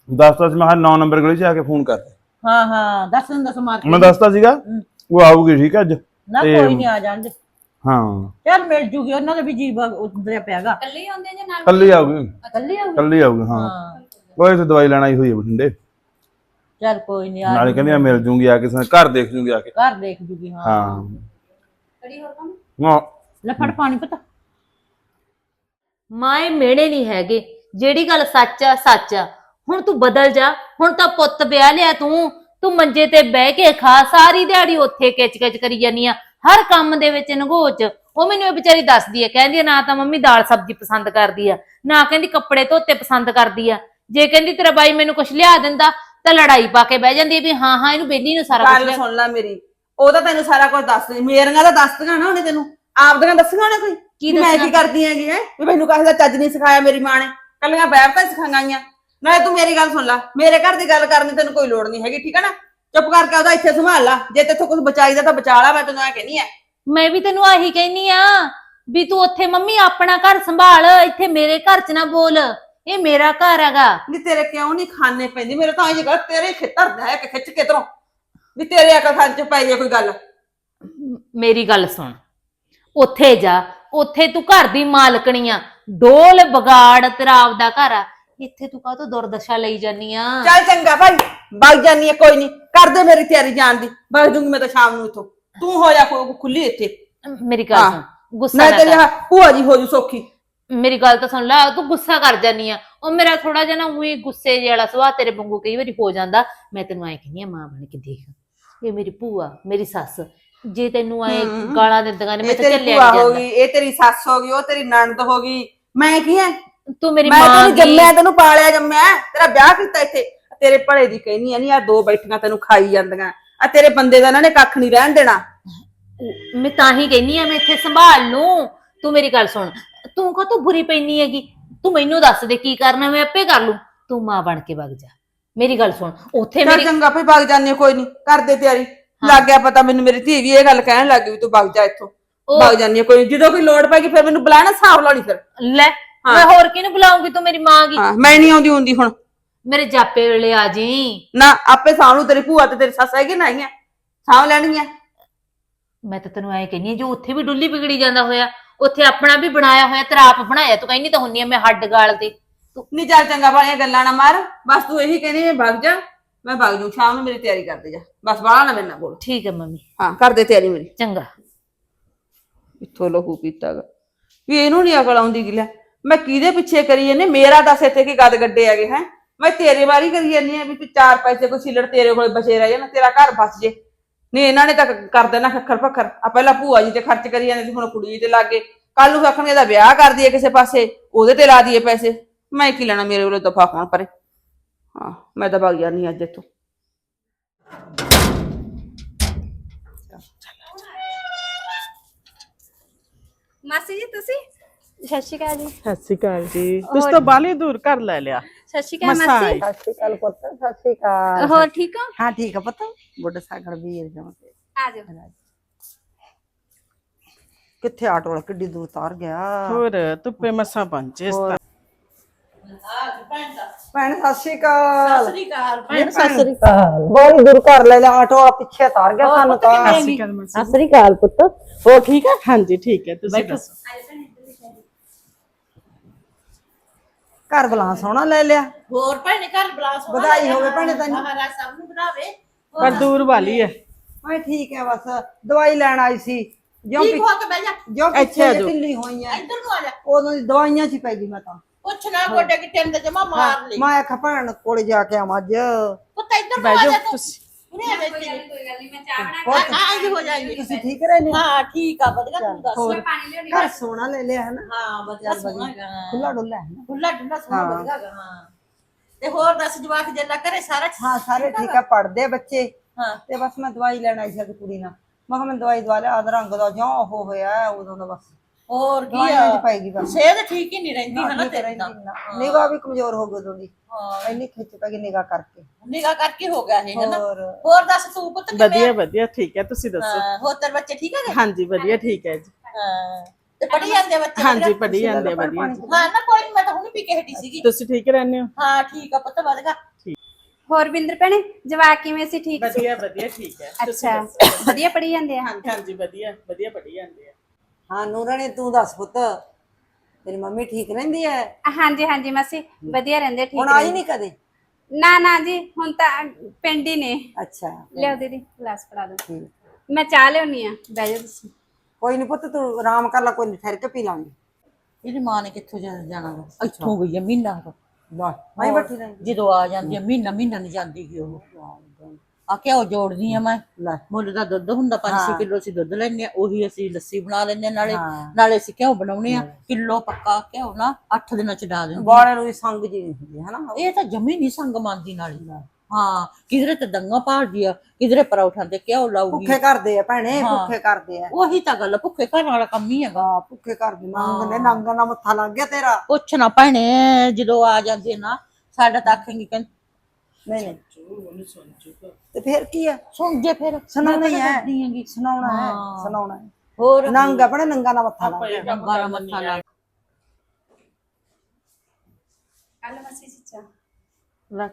Speaker 3: ਦੱਸਤਾ ਸੀ ਮੈਂ ਕਿਹਾ 9 ਨੰਬਰ ਗਲੀ 'ਚ ਆ ਕੇ ਫੋਨ ਕਰ।
Speaker 2: ਹਾਂ ਹਾਂ। ਦੱਸ ਦਿਨ ਦੱਸ ਮਾਰ ਕੇ
Speaker 3: ਮੈਂ ਦੱਸਤਾ ਸੀਗਾ। ਉਹ ਆਊਗੀ ਠੀਕ ਹੈ ਅੱਜ।
Speaker 2: ਨਾ
Speaker 3: ਤੇ-
Speaker 2: ਕੋਈ ਨਹੀਂ ਆ ਜਾਂਦੇ
Speaker 3: ਹਾਂ।
Speaker 2: ਚੱਲ ਮਿਲ ਜੂਗੀ ਉਹਨਾਂ ਦਾ ਵੀ ਜੀ ਉਧਰਿਆ ਪਿਆਗਾ।
Speaker 4: ਇਕੱਲੇ ਹੀ ਆਉਂਦੇ ਜਾਂ ਨਾਲ
Speaker 3: ਕੱਲੀ ਆਊਗੀ।
Speaker 2: ਕੱਲੀ ਆਊਗੀ?
Speaker 3: ਕੱਲੀ ਆਊਗੀ ਹਾਂ।
Speaker 2: ਹਾਂ।
Speaker 3: ਉਹ ਇੱਥੇ ਦਵਾਈ ਲੈਣ ਆਈ ਹੋਈ ਹੈ ਬਠਿੰਡੇ।
Speaker 2: ਚੱਲ ਕੋਈ ਨਹੀਂ ਆ
Speaker 3: ਨਾਲੇ ਕਹਿੰਦੀ ਮੈਂ ਮਿਲ ਜੂੰਗੀ ਆ ਕੇ ਸ- ਘਰ ਦੇਖ ਜੂੰਗੀ ਆ ਕੇ।
Speaker 2: ਘਰ ਦੇਖ ਜੂਗੀ ਹਾਂ।
Speaker 3: ਹਾਂ।
Speaker 4: ਕੜੀ ਹੋਰ ਕੰਮ
Speaker 3: ਨਾ।
Speaker 2: ਲੈ ਫੜ ਪਾਣੀ ਪਤਾ।
Speaker 5: ਮਾਏ ਮੇੜੇ ਨਹੀਂ ਹੈਗੇ। ਜਿਹੜੀ ਗੱਲ ਸੱਚ ਆ ਸੱਚ ਆ। ਹੁਣ ਤੂੰ ਬਦਲ ਜਾ। ਹੁਣ ਤਾਂ ਪੁੱਤ ਵਿਆਹ ਲਿਆ ਤੂੰ। ਤੂੰ ਮੰਜੇ ਤੇ ਬਹਿ ਕੇ ਖਾ ਸਾਰੀ ਦਿਹਾੜੀ ਉੱਥੇ ਕਿਚ ਕਿਚ ਕਰੀ ਜਾਨੀ ਆ। ਹਰ ਕੰਮ ਦੇ ਵਿੱਚ ਨਗੋਚ। ਉਹ ਮੈਨੂੰ ਇਹ ਵਿਚਾਰੀ ਦੱਸਦੀ ਆ ਕਹਿੰਦੀ ਆ, ਨਾ ਤਾਂ ਮੰਮੀ ਦਾਲ ਸਬਜ਼ੀ ਪਸੰਦ ਕਰਦੀ ਆ ਨਾ ਕਹਿੰਦੀ ਕੱਪੜੇ ਧੋਤੇ ਪਸੰਦ ਕਰਦੀ ਆ। ਜੇ ਕਹਿੰਦੀ ਤੇਰਾ ਬਾਈ ਮੈਨੂੰ ਕੁਝ ਲਿਆ ਦਿੰਦਾ ਤਾਂ ਲੜਾਈ ਪਾ ਕੇ ਬਹਿ ਜਾਂਦੀ ਆ ਵੀ ਹਾਂ ਹਾਂ ਇਹਨੂੰ ਬੇਲੀ ਨੂੰ ਸਾਰਾ ਕੁਝ
Speaker 7: ਗੱਲ ਸੁਣ ਲੈ ਮੇਰੀ ਉਹ ਤਾਂ ਤੈਨੂੰ ਸਾਰਾ ਕੁਝ ਦੱਸ ਦੇ ਮੇਰੀਆਂ ਤਾਂ ਦੱਸਦੀਆਂ ਨਾ ਉਹਨੇ ਤੈਨੂੰ। ਆਪਦੀਆਂ ਦੱਸੀਆਂ ਉਹਨੇ ਕੋਈ?
Speaker 5: ਕੀ
Speaker 7: ਮੈਂ
Speaker 5: ਦੱਸਣਾ?
Speaker 7: ਕੀ ਕਰਦੀ ਹੈਗੀ ਹੈ? ਵੀ ਮੈਨੂੰ ਕਹੇ ਦਾ ਚੱਜ ਨਹੀਂ ਸਿਖਾਇਆ ਮੇਰੀ ਮਾਂ ਨੇ। ਕੱਲੀਆਂ ਬੈਠ ਸਿਖਾਈਆਂ ਨਾਲੇ ਤੂੰ ਮੇਰੀ ਗੱਲ ਸੁਣ ਲੈ। ਮੇਰੇ ਘਰ ਦੀ ਗੱਲ ਕਰਨ ਦੀ ਤੈਨੂੰ ਕੋਈ ਲੋੜ ਨਹੀਂ ਹੈਗੀ ਠੀਕ ਹੈ ਨਾ? ਚੁੱਪ ਕਰਕੇ ਉਹਦਾ ਇੱਥੇ ਸੰਭਾਲ ਲੈ। ਜੇ ਤੇਥੋਂ ਕੁਝ ਬਚਾਈਦਾ ਤਾਂ ਬਚਾ ਲੈ ਮੈਂ ਤੈਨੂੰ ਐ ਕਹਿੰਦੀ ਆ।
Speaker 5: ਮੈਂ ਵੀ ਤੈਨੂੰ ਆਹੀ ਕਹਿਨੀ ਆ ਵੀ ਤੂੰ ਉੱਥੇ ਮੰਮੀ ਆਪਣਾ ਘਰ ਸੰਭਾਲ ਇੱਥੇ ਮੇਰੇ ਘਰ 'ਚ ਨਾ ਬੋਲ। ਇਹ ਮੇਰਾ ਘਰ ਹੈਗਾ।
Speaker 7: ਨਹੀਂ ਤੇਰੇ ਕਿਉਂ ਨਹੀਂ ਖਾਣੇ ਪੈਂਦੀ? ਮੇਰੇ ਤਾਂ ਇਹ ਗੱਲ ਤੇਰੇ ਖੇਤਰ ਦਾ ਹੈ ਕਿ ਖਿੱਚ ਕੇ ਤਰੋਂ ਵੀ ਤੇਰੇ ਅਕਲ ਖਾਨ ਚ ਪੈ ਜੇ ਕੋਈ ਗੱਲ।
Speaker 5: ਮੇਰੀ ਗੱਲ ਸੁਣ। ਉੱਥੇ ਜਾ। ਉੱਥੇ ਤੂੰ ਘਰ ਦੀ ਮਾਲਕਣੀ ਆ। ਡੋਲ ਬਗਾੜ ਤੇਰਾ ਆਪਦਾ ਘਰ ਆ। ਇੱਥੇ ਤੂੰ ਕਾਹ ਤੋਂ ਦੁਰਦਸ਼ਾ ਲਈ ਜਾਨੀ ਆ?
Speaker 7: ਚੱਲ ਚੰਗਾ ਭਾਈ ਵਗ ਜਾਨੀ ਆ ਕੋਈ ਨਹੀਂ। ਕਰ ਦੇ ਮੇਰੀ ਤਿਆਰੀ ਜਾਣ ਦੀ। ਵਗ ਜੂੰਗੀ ਮੈਂ ਤਾਂ ਸ਼ਾਮ ਨੂੰ ਇੱਥੋਂ। ਤੂੰ ਹੋ ਜਾ ਖੁ- ਖੁੱਲੀ ਇੱਥੇ।
Speaker 5: ਮੇਰੀ ਗੱਲ। ਸੁਣ ਗੁੱਸਾ
Speaker 7: ਮੈਂ
Speaker 5: ਨਾ
Speaker 7: ਤੇਰੀ
Speaker 5: ਕਰ।
Speaker 7: ਭੂਆ ਜੀ ਹੋ ਜੂ ਸੌਖੀ।
Speaker 5: ਮੇਰੀ ਗੱਲ ਤਾਂ ਸੁਣ ਲੈ ਤੂੰ ਗੁੱਸਾ ਕਰ ਜਾਨੀ ਆ। ਉਹ ਮੇਰਾ ਥੋੜਾ ਜਿਹਾ ਨਾ ਉਹੀ ਗੁੱਸੇ ਜਿਹੇ ਵਾਲਾ ਸੁਭਾਅ ਤੇਰੇ ਵਾਂਗੂ ਕਈ ਵਾਰੀ ਹੋ ਜਾਂਦਾ। ਮੈਂ ਤੈਨੂੰ ਐ ਕਹਿੰਦੀ ਆ ਮਾਂ ਬਣ ਕੇ ਦੇਖ। ਇਹ ਮੇਰੀ ਭੂਆ ਮੇਰੀ ਸੱਸ। ਜੇ ਤੈਨੂੰ ਐ
Speaker 7: ਹਮ।
Speaker 5: ਗਾਲਾਂ ਦਿੰਦੀਆਂ ਨੇ ਮੈਂ
Speaker 7: ਇਹ
Speaker 5: ਤਾਂ
Speaker 7: ਤੇਰੀ ਭੂਆ
Speaker 5: ਨਹੀਂ
Speaker 7: ਹੋ
Speaker 5: ਜਾਂਦਾ।
Speaker 7: ਗਈ ਇਹ ਤੇਰੀ ਸੱਸ ਹੋ ਗਈ ਉਹ ਤੇਰੀ ਨਣਦ ਹੋ ਗਈ। ਮੈਂ ਕੀ ਹੈ
Speaker 5: ਤੂੰ ਮੇਰੀ
Speaker 7: ਮੈਂ
Speaker 5: ਮਾਂ
Speaker 7: ਤੈਨੂੰ
Speaker 5: ਦੀ।
Speaker 7: ਜੰਮਿਆ ਤੈਨੂੰ ਪਾਲਿਆ ਜੰਮਿਆ ਤੇਰਾ ਵਿਆਹ ਕੀਤਾ ਇੱਥੇ। ਤੇਰੇ ਭਲੇ ਦੀ ਕਹਿਨੀ ਆ ਨਹੀਂ ਆ ਦੋ ਬੈਠੀਆਂ ਤੈਨੂੰ ਖਾਈ ਜਾਂਦੀਆਂ। ਆ ਤੇਰੇ ਬੰਦੇ ਦਾ ਇਹਨਾਂ ਨੇ ਕੱਖ ਨਹੀਂ ਰਹਿਣ ਦੇਣਾ।
Speaker 5: ਮੈਂ ਤਾਂ ਹੀ ਕਹਿੰਨੀ ਆ ਮੈਂ ਇੱਥੇ ਸੰਭਾਲ ਲੂੰ। ਤੂੰ ਮੇਰੀ ਗੱਲ ਸੁਣ। ਤੂੰ ਕਾ ਤੂੰ ਬੁਰੀ ਪੈਣੀ ਹੈਗੀ? ਤੂੰ ਮੈਨੂੰ ਦੱਸ ਦੇ ਕੀ ਕਰਨਾ ਮੈਂ ਆਪੇ ਕਰ ਲੂੰ। ਤੂੰ ਮਾਂ ਬਣ ਕੇ ਵਗ ਜਾ। ਮੇਰੀ ਗੱਲ ਸੁਣ ਉੱਥੇ
Speaker 7: ਚੱਲ
Speaker 5: ਮੇਰੀ
Speaker 7: ਚੰਗਾ ਭਈ ਵਗ ਜਾਂਦੇ ਕੋਈ ਨਹੀਂ ਕਰਦੇ ਤਿਆਰੀ। ਲੱਗ ਗਿਆ ਪਤਾ ਮੈਨੂੰ ਮੇਰੀ ਧੀ ਵੀ ਇਹ ਗੱਲ ਕਹਿਣ ਲੱਗ ਗਈ ਵੀ ਤੂੰ ਵਗ ਜਾ ਇੱਥੋਂ।
Speaker 5: ਉਹ-
Speaker 7: ਜਾਂਦੀ ਆ ਕੋਈ ਨੀ। ਜਦੋਂ ਕੋਈ ਲੋੜ ਪੈਗੀ ਫਿਰ ਮੈਨੂੰ ਬੁਲਾਣਾ ਸਾਫ਼ ਲਾਉਣੀ ਫਿਰ।
Speaker 5: ਲੈ ਮੈਂ ਹੋਰ ਕਿਹਨੂੰ ਬੁਲਾਉਂਗੀ ਤੂੰ ਮੇਰੀ ਮਾਂ ਗੀ?
Speaker 7: ਹਾਂ ਮੈਂ ਨਹੀਂ ਆਉਂਦੀ ਹੁੰਦੀ ਹੁਣ।
Speaker 5: ਮੇਰੇ ਜਾਪੇ ਵੇਲੇ ਆ ਜੀ।
Speaker 7: ਨਾ ਆਪੇ ਸਾਹਮਣੇ ਤੇਰੀ ਭੂਆ ਤੇ ਤੇਰੀ ਸੱਸ ਹੈਗੀ ਨਾ ਆਈਆਂ। ਸਾਂਭ ਲੈਣਗੀਆਂ।
Speaker 5: ਮੈਂ ਤਾਂ ਤੈਨੂੰ ਐ ਕਹਿੰਨੀ ਜੋ ਉੱਥੇ ਵੀ ਡੁੱਲੀ ਵਿਗੜੀ ਜਾਂਦਾ ਹੋਇਆ ਉੱਥੇ ਆਪਣਾ ਵੀ ਬਣਾਇਆ ਹੋਇਆ ਤੇਰਾ ਆਪ ਬਣਾਇਆ। ਤੂੰ ਕਹਿੰਨੀ ਤਾਂ ਹੁੰਨੀ ਆ ਮੈਂ ਹੱਡ ਗਾਲ ਤੇ। ਤੂੰ
Speaker 7: ਨਹੀਂ ਚੱਲ ਚੰਗਾ ਵਾਲੀਆਂ ਗੱਲਾਂ ਨਾ ਮਾਰ। ਬਸ ਤੂੰ ਇਹੀ ਕਹਿੰਦੀ ਮੈਂ ਵਗ ਜਾ ਮੈਂ ਵਗ ਜੂ ਸ਼ਾਮ ਨੂੰ ਮੇਰੀ ਤਿਆਰੀ ਕਰਦੇ ਜਾ। ਬਸ ਬਾਹਲਾ ਨਾ ਮੇਰੇ ਨਾਲ ਬੋਲ।
Speaker 5: ਠੀਕ ਹੈ ਮੰਮੀ।
Speaker 7: ਹਾਂ ਕਰਦੇ ਤਿਆਰੀ ਮੇਰੀ।
Speaker 5: ਚੰਗਾ।
Speaker 7: ਇੱਥੋਂ ਲਹੂ ਪੀਤਾਗਾ। ਵੀ ਇਹਨੂੰ ਨਹੀਂ ਅਕਲ ਆਉਂਦੀ ਗਿਲਾ। ਮੈਂ ਕਿਹਦੇ ਪਿੱਛੇ ਕਰੀ ਜਾਂਦੀ? ਮੇਰਾ ਦੱਸ ਇੱਥੇ ਕੀ ਗਦ ਗੱਡੇ ਹੈਗੇ, ਹੈ? ਮੈਂ ਤੇਰੇ ਵਾਰੀ ਕਰੀ ਜਾਂਦੀ ਆ ਵੀ ਤੂੰ ਚਾਰ ਪੈਸੇ ਕੋਈ ਸਿਲੜ ਤੇਰੇ ਕੋਲ ਬਚੇ ਰਹਿ ਜਾਣ, ਤੇਰਾ ਘਰ ਬਸ ਜੇ। ਨਹੀਂ, ਇਹਨਾਂ ਨੇ ਤਾਂ ਕਰ ਦੇਣਾ ਖੱਖਰ ਪੱਖਰ ਆ ਪਹਿਲਾਂ ਭੂਆ ਜੀ ਤੇ ਖਰਚ ਕਰੀ ਜਾਂਦੇ ਸੀ, ਹੁਣ ਕੁੜੀ ਤੇ ਲੱਗੇ ਕੱਲ ਨੂੰ ਆਖਣਗੇ ਦਾ ਵਿਆਹ ਕਰ ਦਈਏ ਕਿਸੇ ਪਾਸੇ, ਉਹਦੇ ਤੇ ਲਾ ਦਈਏ ਪੈਸੇ। ਮੈਂ ਕੀ ਲੈਣਾ ਮੇਰੇ ਵੱਲੋਂ ਦਫਾ ਹੋਣ ਪਰੇ ਹਾਂ, ਮੈਂ ਤਾਂ ਭੱਗ ਜਾਂਦੀ ਅੱਜ ਇੱਥੋਂ।
Speaker 4: ਮਾਸੀ ਜੀ, ਤੁਸੀਂ? ਸਤਿ ਸ਼੍ਰੀ ਅਕਾਲ ਜੀ
Speaker 9: ਸਤਿ ਸ਼੍ਰੀ ਅਕਾਲ ਜੀ ਤੁਸੀਂ ਤਾਂ ਬਾਲੀ ਦੂਰ ਕਰ ਲੈ ਲਿਆ
Speaker 4: ਸਤਿ ਸ਼੍ਰੀ ਅਕਾਲ
Speaker 9: ਮਸਾਂ।
Speaker 10: ਸਤਿ ਸ਼੍ਰੀ ਅਕਾਲ ਪੁੱਤ ਸਤਿ ਸ਼੍ਰੀ ਅਕਾਲ
Speaker 4: ਹੋਰ ਠੀਕ ਹੋ
Speaker 10: ਹਾਂ ਠੀਕ ਆ ਪੁੱਤ ਬੁੱਢਾ ਸਾਗਰ ਵੀਰ ਜਮਾ ਤੇ
Speaker 4: ਆ ਜਾਓ
Speaker 10: ਕਿੱਥੇ ਆਟੋ ਵਾਲਾ ਕਿੱਡੀ ਦੂਰ ਤਾਰ ਗਿਆ
Speaker 9: ਹੋਰ ਧੁੱਪੇ ਮਸਾਂ ਇਸ ਤਾਂ
Speaker 10: ਭੈਣ ਸਤਿ ਸ਼੍ਰੀ ਅਕਾਲ
Speaker 2: ਸਤਿ ਸ੍ਰੀ ਅਕਾਲ ਭੈਣ ਸਤਿ ਸ੍ਰੀ
Speaker 10: ਅਕਾਲ ਬੜੀ ਦੂਰ ਕਰ ਲੈ ਲਿਆ ਆਟੋ ਵਾਲਾ ਪਿੱਛੇ ਤਾਰ ਗਿਆ ਸਾਨੂੰ ਤਾਂ
Speaker 9: ਸਤਿ ਸ਼੍ਰੀ ਅਕਾਲ ਮਾਸੀ
Speaker 10: ਸਤਿ ਸ਼੍ਰੀ ਅਕਾਲ ਪੁੱਤ ਹੋ ਠੀਕ ਆ
Speaker 9: ਹਾਂਜੀ ਠੀਕ ਹੈ ਤੁਸੀਂ ਦੱਸੋ
Speaker 10: ਘਰ ਬੁਲਾ ਸੋਹਣਾ ਲੈ ਲਿਆ।
Speaker 2: ਹੋਰ ਭੈਣੇ ਘਰ ਬਲਾਸ
Speaker 10: ਵਧਾਈ ਹੋਵੇ ਭੈਣੇ ਤੈਨੂੰ।
Speaker 2: ਮਹਾਰਾਜ ਸਭ ਨੂੰ ਵਧਾਵੇ
Speaker 9: ਪਰ ਦੂਰ ਵਾਲੀ ਹੈ
Speaker 10: ਮੈਂ ਠੀਕ ਹੈ ਬਸ ਦਵਾਈ ਲੈਣ ਆਈ ਸੀ। ਜੋ
Speaker 2: ਠੀਕ ਹੋ ਕੇ ਬਹਿ ਜਾ।
Speaker 10: ਜੋ
Speaker 9: ਇੱਥੇ
Speaker 10: ਪਿੱਛੇ
Speaker 9: ਆ ਜਾਓ।
Speaker 10: ਢਿੱਲੀ ਹੋਈਆਂ
Speaker 2: ਇੱਧਰ ਨੂੰ ਆ ਜਾ।
Speaker 10: ਉਦੋਂ ਦੀ ਦਵਾਈਆਂ ਚ ਹੀ ਪੈ ਗਈ ਮੈਂ ਤਾਂ।
Speaker 2: ਪੁੱਛ ਨਾ ਗੋਡੇ ਕਿੱਥੇ ਨੇ ਜਮਾ ਮਾਰ ਲਈ।
Speaker 10: ਮੈਂ ਆਖਿਆ ਭੈਣ ਕੋਲੇ ਜਾ ਕੇ ਆਵਾਂ ਅੱਜ।
Speaker 2: ਪੁੱਤ ਇੱਧਰ ਨੂੰ
Speaker 9: ਬਹਿ
Speaker 2: ਆ
Speaker 9: ਜਾਓ
Speaker 2: ਜਾ ਤੂੰ।
Speaker 9: ਤੁਸੀਂ।
Speaker 2: ਉਰੇ ਆ ਜਾ ਇੱਥੇ।
Speaker 4: ਕੋਈ ਗੱਲ ਨਹੀਂ ਮੈਂ ਚਾਹ ਬਣਾ
Speaker 10: ਹੋਰ
Speaker 2: ਹਾਂ। ਅੱਜ ਹੋ ਜਾਏਗੀ।
Speaker 10: ਤੁਸੀਂ ਠੀਕ ਰਹੇ
Speaker 2: ਹਾਂ? ਠੀਕ ਆ ਵਧੀਆ ਤੂੰ ਦੱਸ।
Speaker 10: ਹੋਰ।
Speaker 4: ਪਾਣੀ ਲਿਆਉਣੀ
Speaker 10: ਘਰ ਸੋਹਣਾ ਲੈ ਲਿਆ ਹੈ ਨਾ?
Speaker 2: ਹਾਂ ਵਧੀਆ ਸੋਹਣਾ ਹੈਗਾ।
Speaker 10: ਖੁੱਲਾ ਡੁੱਲਾ ਹੈ ਨਾ?
Speaker 2: ਖੁੱਲਾ ਡੁੱਲਾ ਸੋਹਣਾ
Speaker 10: ਹਾਂ।
Speaker 2: ਵਧੀਆ ਹੈਗਾ ਹਾਂ। ਤੇ ਹੋਰ ਦੱਸ ਜਵਾਕ ਜੱਲਾ ਕਰੇ ਸਾਰਾ ਠੀਕ-
Speaker 10: ਹਾਂ ਸਾਰੇ ਠੀਕ ਆ? ਪੜਦੇ ਬੱਚੇ।
Speaker 2: ਹਾਂ।
Speaker 10: ਤੇ ਬਸ ਮੈਂ ਦਵਾਈ ਲੈਣ ਆਈ ਸੀ ਅੱਜ ਕੁੜੀ ਨਾਲ। ਮੈਂ ਕਿਹਾ ਮੈਂ ਦਵਾਈ ਦਵਾ ਲਿਆ ਆਦ ਰੰਗ ਦਾ ਜਿਉਂ ਉਹ ਹੋਇਆ ਹੈ, ਉਦੋਂ ਦਾ ਬਸ।
Speaker 2: ਹੋਰ ਕੀ
Speaker 10: ਦਵਾਈਆਂ ਚ
Speaker 2: ਆ
Speaker 10: ਪਏਗੀ ਬਸ।
Speaker 2: ਸਿਹਤ ਠੀਕ ਹੀ ਨਹੀਂ ਰਹਿੰਦੀ ਹਨਾ ਤੇਰੀ ਤਾਂ।
Speaker 10: ਨਿਗਾਹ ਵੀ ਕਮਜ਼ੋਰ ਹੋ ਗਈ ਉਦੋਂ ਦੀ।
Speaker 2: ਹਾਂ।
Speaker 10: ਇੰਨੀ ਖਿੱਚ ਪੈ ਗਈ ਨਿਗਾਹ ਕਰਕੇ।
Speaker 2: ਨਿਗਾ ਕਰਕੇ ਹੋ ਗਿਆ ਇਹ ਹਨਾ
Speaker 10: ਹੋਰ।
Speaker 2: ਹੋਰ ਦੱਸ ਤੂੰ ਪੁੱਤ ਕਿਵੇਂ
Speaker 9: ਵਧੀਆ ਵਧੀਆ ਠੀਕ ਹੈ ਤੁਸੀਂ ਦੱਸੋ?
Speaker 2: ਹਾਂ ਹੋਰ ਤੇਰੇ ਬੱਚੇ ਠੀਕ ਹੈਗੇ?
Speaker 9: ਹਾਂਜੀ ਵਧੀਆ ਠੀਕ ਹੈ ਜੀ।
Speaker 2: ਹਾਂ ਤੇ ਪੜੀ ਜਾਂਦੇ ਆ ਬੱਚੇ?
Speaker 9: ਹਾਂਜੀ? ਪੜੀ ਜਾਂਦੇ ਆ ਵਧੀਆ ਜੀ।
Speaker 2: ਹਾਂ ਨਾ ਕੋਈ ਨੀ, ਮੈਂ ਤਾਂ ਹੁਣੀ ਪੀ ਕੇ ਹਟੀ ਸੀਗੀ।
Speaker 9: ਤੁਸੀਂ ਠੀਕ ਰਹਿੰਦੇ ਹੋ?
Speaker 2: ਹਾਂ ਠੀਕ ਆ ਪੁੱਤ ਵਧਗਾ
Speaker 4: ਹੋਰ ਬਿੰਦਰ ਭੈਣੇ ਜਵਾਕ ਕਿਵੇਂ ਸੀ? ਠੀਕ
Speaker 9: ਵਧੀਆ ਵਧੀਆ ਠੀਕ ਹੈ।
Speaker 4: ਅੱਛਾ। ਵਧੀਆ ਪੜੀ ਜਾਂਦੇ ਆ?
Speaker 9: ਹਾਂਜੀ ਹਾਂਜੀ ਵਧੀਆ ਵਧੀਆ ਪੜੀ ਜਾਂਦੇ ਆ।
Speaker 10: ਹਾਂ ਨੂਰਾਣੀ ਤੂੰ ਦੱਸ ਪੁੱਤ। ਤੇਰੀ ਮੰਮੀ ਠੀਕ ਰਹਿੰਦੀ ਹੈ
Speaker 4: ਹਾਂਜੀ ਹਾਂਜੀ ਮਾਸੀ ਵਧੀਆ ਰਹਿੰਦੇ ਠੀਕ
Speaker 10: ਹੁਣ ਆਈ
Speaker 4: ਰਹਿੰਦੇ।
Speaker 10: ਨਹੀਂ ਕਦੇ?
Speaker 4: ਨਾ ਨਾ ਜੀ ਹੁਣ ਤਾਂ ਪਿੰਡ ਹੀ ਨੇ।
Speaker 10: ਅੱਛਾ।
Speaker 4: ਲਿਆਓ ਦੀਦੀ ਗਲਾਸ ਫੜਾ ਦੋ
Speaker 10: ਠੀਕ।
Speaker 4: ਮੈਂ ਚਾਹ ਲਿਆਉਣੀ ਆ ਬਹਿ ਜਾਓ ਤੁਸੀਂ।
Speaker 10: ਕੋਈ ਨਹੀਂ ਪੁੱਤ ਤੂੰ ਆਰਾਮ ਕਰ ਲੈ ਕੋਈ ਨਹੀਂ ਠਹਿਰ ਕੇ ਪੀ ਲਾਂਗੇ।
Speaker 2: ਇਹਦੀ ਮਾਂ ਨੇ ਕਿੱਥੋਂ ਜਾ- ਜਾਣਾ ਵਾ? ਇੱਥੋਂ ਗਈ ਆ ਮਹੀਨਾ ਕੁ।
Speaker 10: ਵਾਹ ਮੈਂ ਬੈਠੀ ਰਹੀ
Speaker 2: ਜਦੋਂ ਆ ਜਾਂਦੀ ਆ ਮਹੀਨਾ ਮਹੀਨਾ ਨਹੀਂ ਜਾਂਦੀ ਗੀ ਉਹ। ਆ ਕਿਉਂ ਜੋੜਦੀ ਆ ਮੈਂ।
Speaker 10: ਲੈ।
Speaker 2: ਮੁੱਲ ਦਾ ਦੁੱਧ ਹੁੰਦਾ 5-6 ਕਿਲੋ ਅਸੀਂ ਦੁੱਧ ਲੈਂਦੇ ਆ ਉਹੀ ਅਸੀਂ ਲੱਸੀ ਬਣਾ ਲੈਂਦੇ ਆ ਨਾਲੇ।
Speaker 10: ਹਾਂ।
Speaker 2: ਨਾਲੇ ਅਸੀਂ ਘਿਓ ਬਣਾਉਣੇ ਆ ਕਿਲੋ ਪੱਕਾ ਘਿਓ ਨਾ 8 ਦਿਨਾਂ ਚ ਡਾ ਦਿੰਦੇ
Speaker 10: ਬਾੜੇ ਨੂੰ ਵੀ ਸੰਗ ਜੀ ਨਹੀਂ ਹੁੰਦੀ ਹੈ ਨਾ
Speaker 2: ਇਹ ਤਾਂ ਜਮੀ ਨਹੀਂ ਸੰਗ ਮੰਨਦੀ ਨਾਲੀ। ਹਾਂ ਕਿਧਰੇ ਤੇ ਦੰਗਾ ਭਾਲਦੀ ਆ ਕਿਧਰੇ ਪਰੌਠਾ ਤੇ ਘਿਓ ਲਾਊਗੀ।
Speaker 10: ਭੁੱਖੇ ਕਰਦੇ ਆ ਭੈਣੇ। ਭੁੱਖੇ ਕਰਦੇ ਆ।
Speaker 2: ਉਹੀ ਤਾਂ ਗੱਲ ਆ, ਭੁੱਖੇ ਘਰ ਵਾਲਾ ਕੰਮ ਹੀ ਹੈਗਾ।
Speaker 10: ਹਾਂ ਭੁੱਖੇ ਕਰਦੇ ਨੰਗ ਨੇ ਨੰਗ ਨਾਲ ਮੱਥਾ ਲੱਗ ਗਿਆ ਤੇਰਾ।
Speaker 2: ਪੁੱਛ ਨਾ ਭੈਣੇ ਜਦੋਂ ਆ ਜਾਂਦੇ ਨਾ ਸਾਡਾ ਤਾਂ ਆਖੇਂਗੀ ਕਹਿੰਦੀ
Speaker 10: ਨਹੀਂ ਨਹੀਂ ਤੇ ਫਿਰ ਕੀ ਆ
Speaker 2: ਸੁਣ ਜੇ ਫਿਰ
Speaker 10: ਸੁਣਾਉਣਾ ਹੀ
Speaker 2: ਮੈਂ ਤਾਂ
Speaker 10: ਹੈ
Speaker 2: ਦੱਸਦੀ ਹੈਗੀ।
Speaker 10: ਸੁਣਾਉਣਾ ਹੈ
Speaker 2: ਹਾਂ।
Speaker 10: ਸੁਣਾਉਣਾ ਹੈ
Speaker 2: ਹੋਰ
Speaker 10: ਨੰਗ ਆਪਣੇ ਨੰਗਾ ਨਾਲ ਮੱਥਾ ਲੱਗ ਗਿਆ
Speaker 2: ਗਾਰਾ ਮੱਥਾ ਲਾ
Speaker 4: ਕੱਲ ਮਾਸੀ ਜੀ ਚਾਹ
Speaker 9: ਲੈ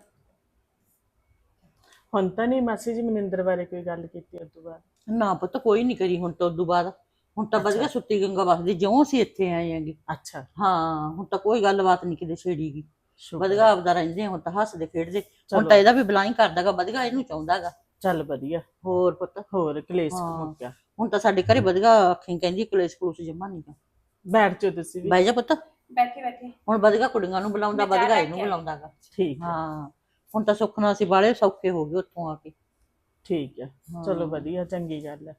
Speaker 9: ਹੁਣ ਤਾਂ ਨਹੀਂ ਮਾਸੀ ਜੀ ਮਨਿੰਦਰ ਬਾਰੇ ਕੋਈ ਗੱਲ ਕੀਤੀ ਉਸ ਤੋਂ ਬਾਅਦ
Speaker 2: ਨਾ ਪੁੱਤ ਕੋਈ ਨਹੀਂ ਕਰੀ ਹੁਣ ਤੋਂ ਉਦੋਂ ਬਾਅਦ ਹੁਣ ਤਾਂ ਵਧੀਆ ਸੁੱਤੀ ਗੰਗਾ ਵਸਦੀ ਜਿਉਂ ਅਸੀਂ ਇੱਥੇ ਆਏ ਆਂਗੇ
Speaker 9: ਅੱਛਾ
Speaker 2: ਹਾਂ ਹੁਣ ਤਾਂ ਕੋਈ ਗੱਲਬਾਤ ਨਹੀਂ ਕਿਤੇ ਛੇੜੀਗੀ
Speaker 9: ਸ਼ੁਕਰ।
Speaker 2: ਵਧੀਆ ਆਪਦਾ ਰਹਿੰਦੇ ਹੁਣ ਤਾਂ ਹੱਸਦੇ ਖੇਡਦੇ। ਹੁਣ। ਤਾਂ ਇਹਦਾ ਵੀ ਬਲਾਈ ਕਰਦਾਗਾ ਵਧੀਆ ਇਹਨੂੰ ਚਾਹੁੰਦਾਗਾ।
Speaker 9: ਚੱਲ ਵਧੀਆ।
Speaker 2: ਹੋਰ ਪੁੱਤ?
Speaker 9: ਹੋਰ ਕਲੇਸ਼। ਮੁੱਕ ਗਿਆ
Speaker 2: ਹੁਣ ਤਾਂ ਸਾਡੇ ਘਰੇ ਵਧੀਆ ਅੱਖੀਂ ਕਹਿੰਦੀ ਕਲੇਸ਼ ਕਲੂਸ ਜਮਾ ਨਹੀਂ
Speaker 9: ਬੈਠ ਜਾਓ ਤੁਸੀਂ ਵੀ।
Speaker 2: ਬਹਿ ਜਾ ਪੁੱਤ।
Speaker 4: ਬੈਠੇ ਬੈਠੇ।
Speaker 2: ਹੁਣ ਵਧੀਆ ਕੁੜੀਆਂ ਨੂੰ ਬੁਲਾਉਂਦਾ
Speaker 4: ਲੈ
Speaker 2: ਇਹਨੂੰ। ਬੁਲਾਉਂਦਾਗਾ।
Speaker 9: ਠੀਕ ਹੈ
Speaker 2: ਹਾਂ। ਹੁਣ ਤਾਂ ਸੁੱਖ ਨਾਲ ਅਸੀਂ ਬਾਲੇ ਸੌਖੇ ਹੋ ਗਏ ਉੱਥੋਂ ਆ ਕੇ।
Speaker 9: ਠੀਕ ਹੈ। ਚਲੋ ਵਧੀਆ ਚੰਗੀ ਗੱਲ ਹੈ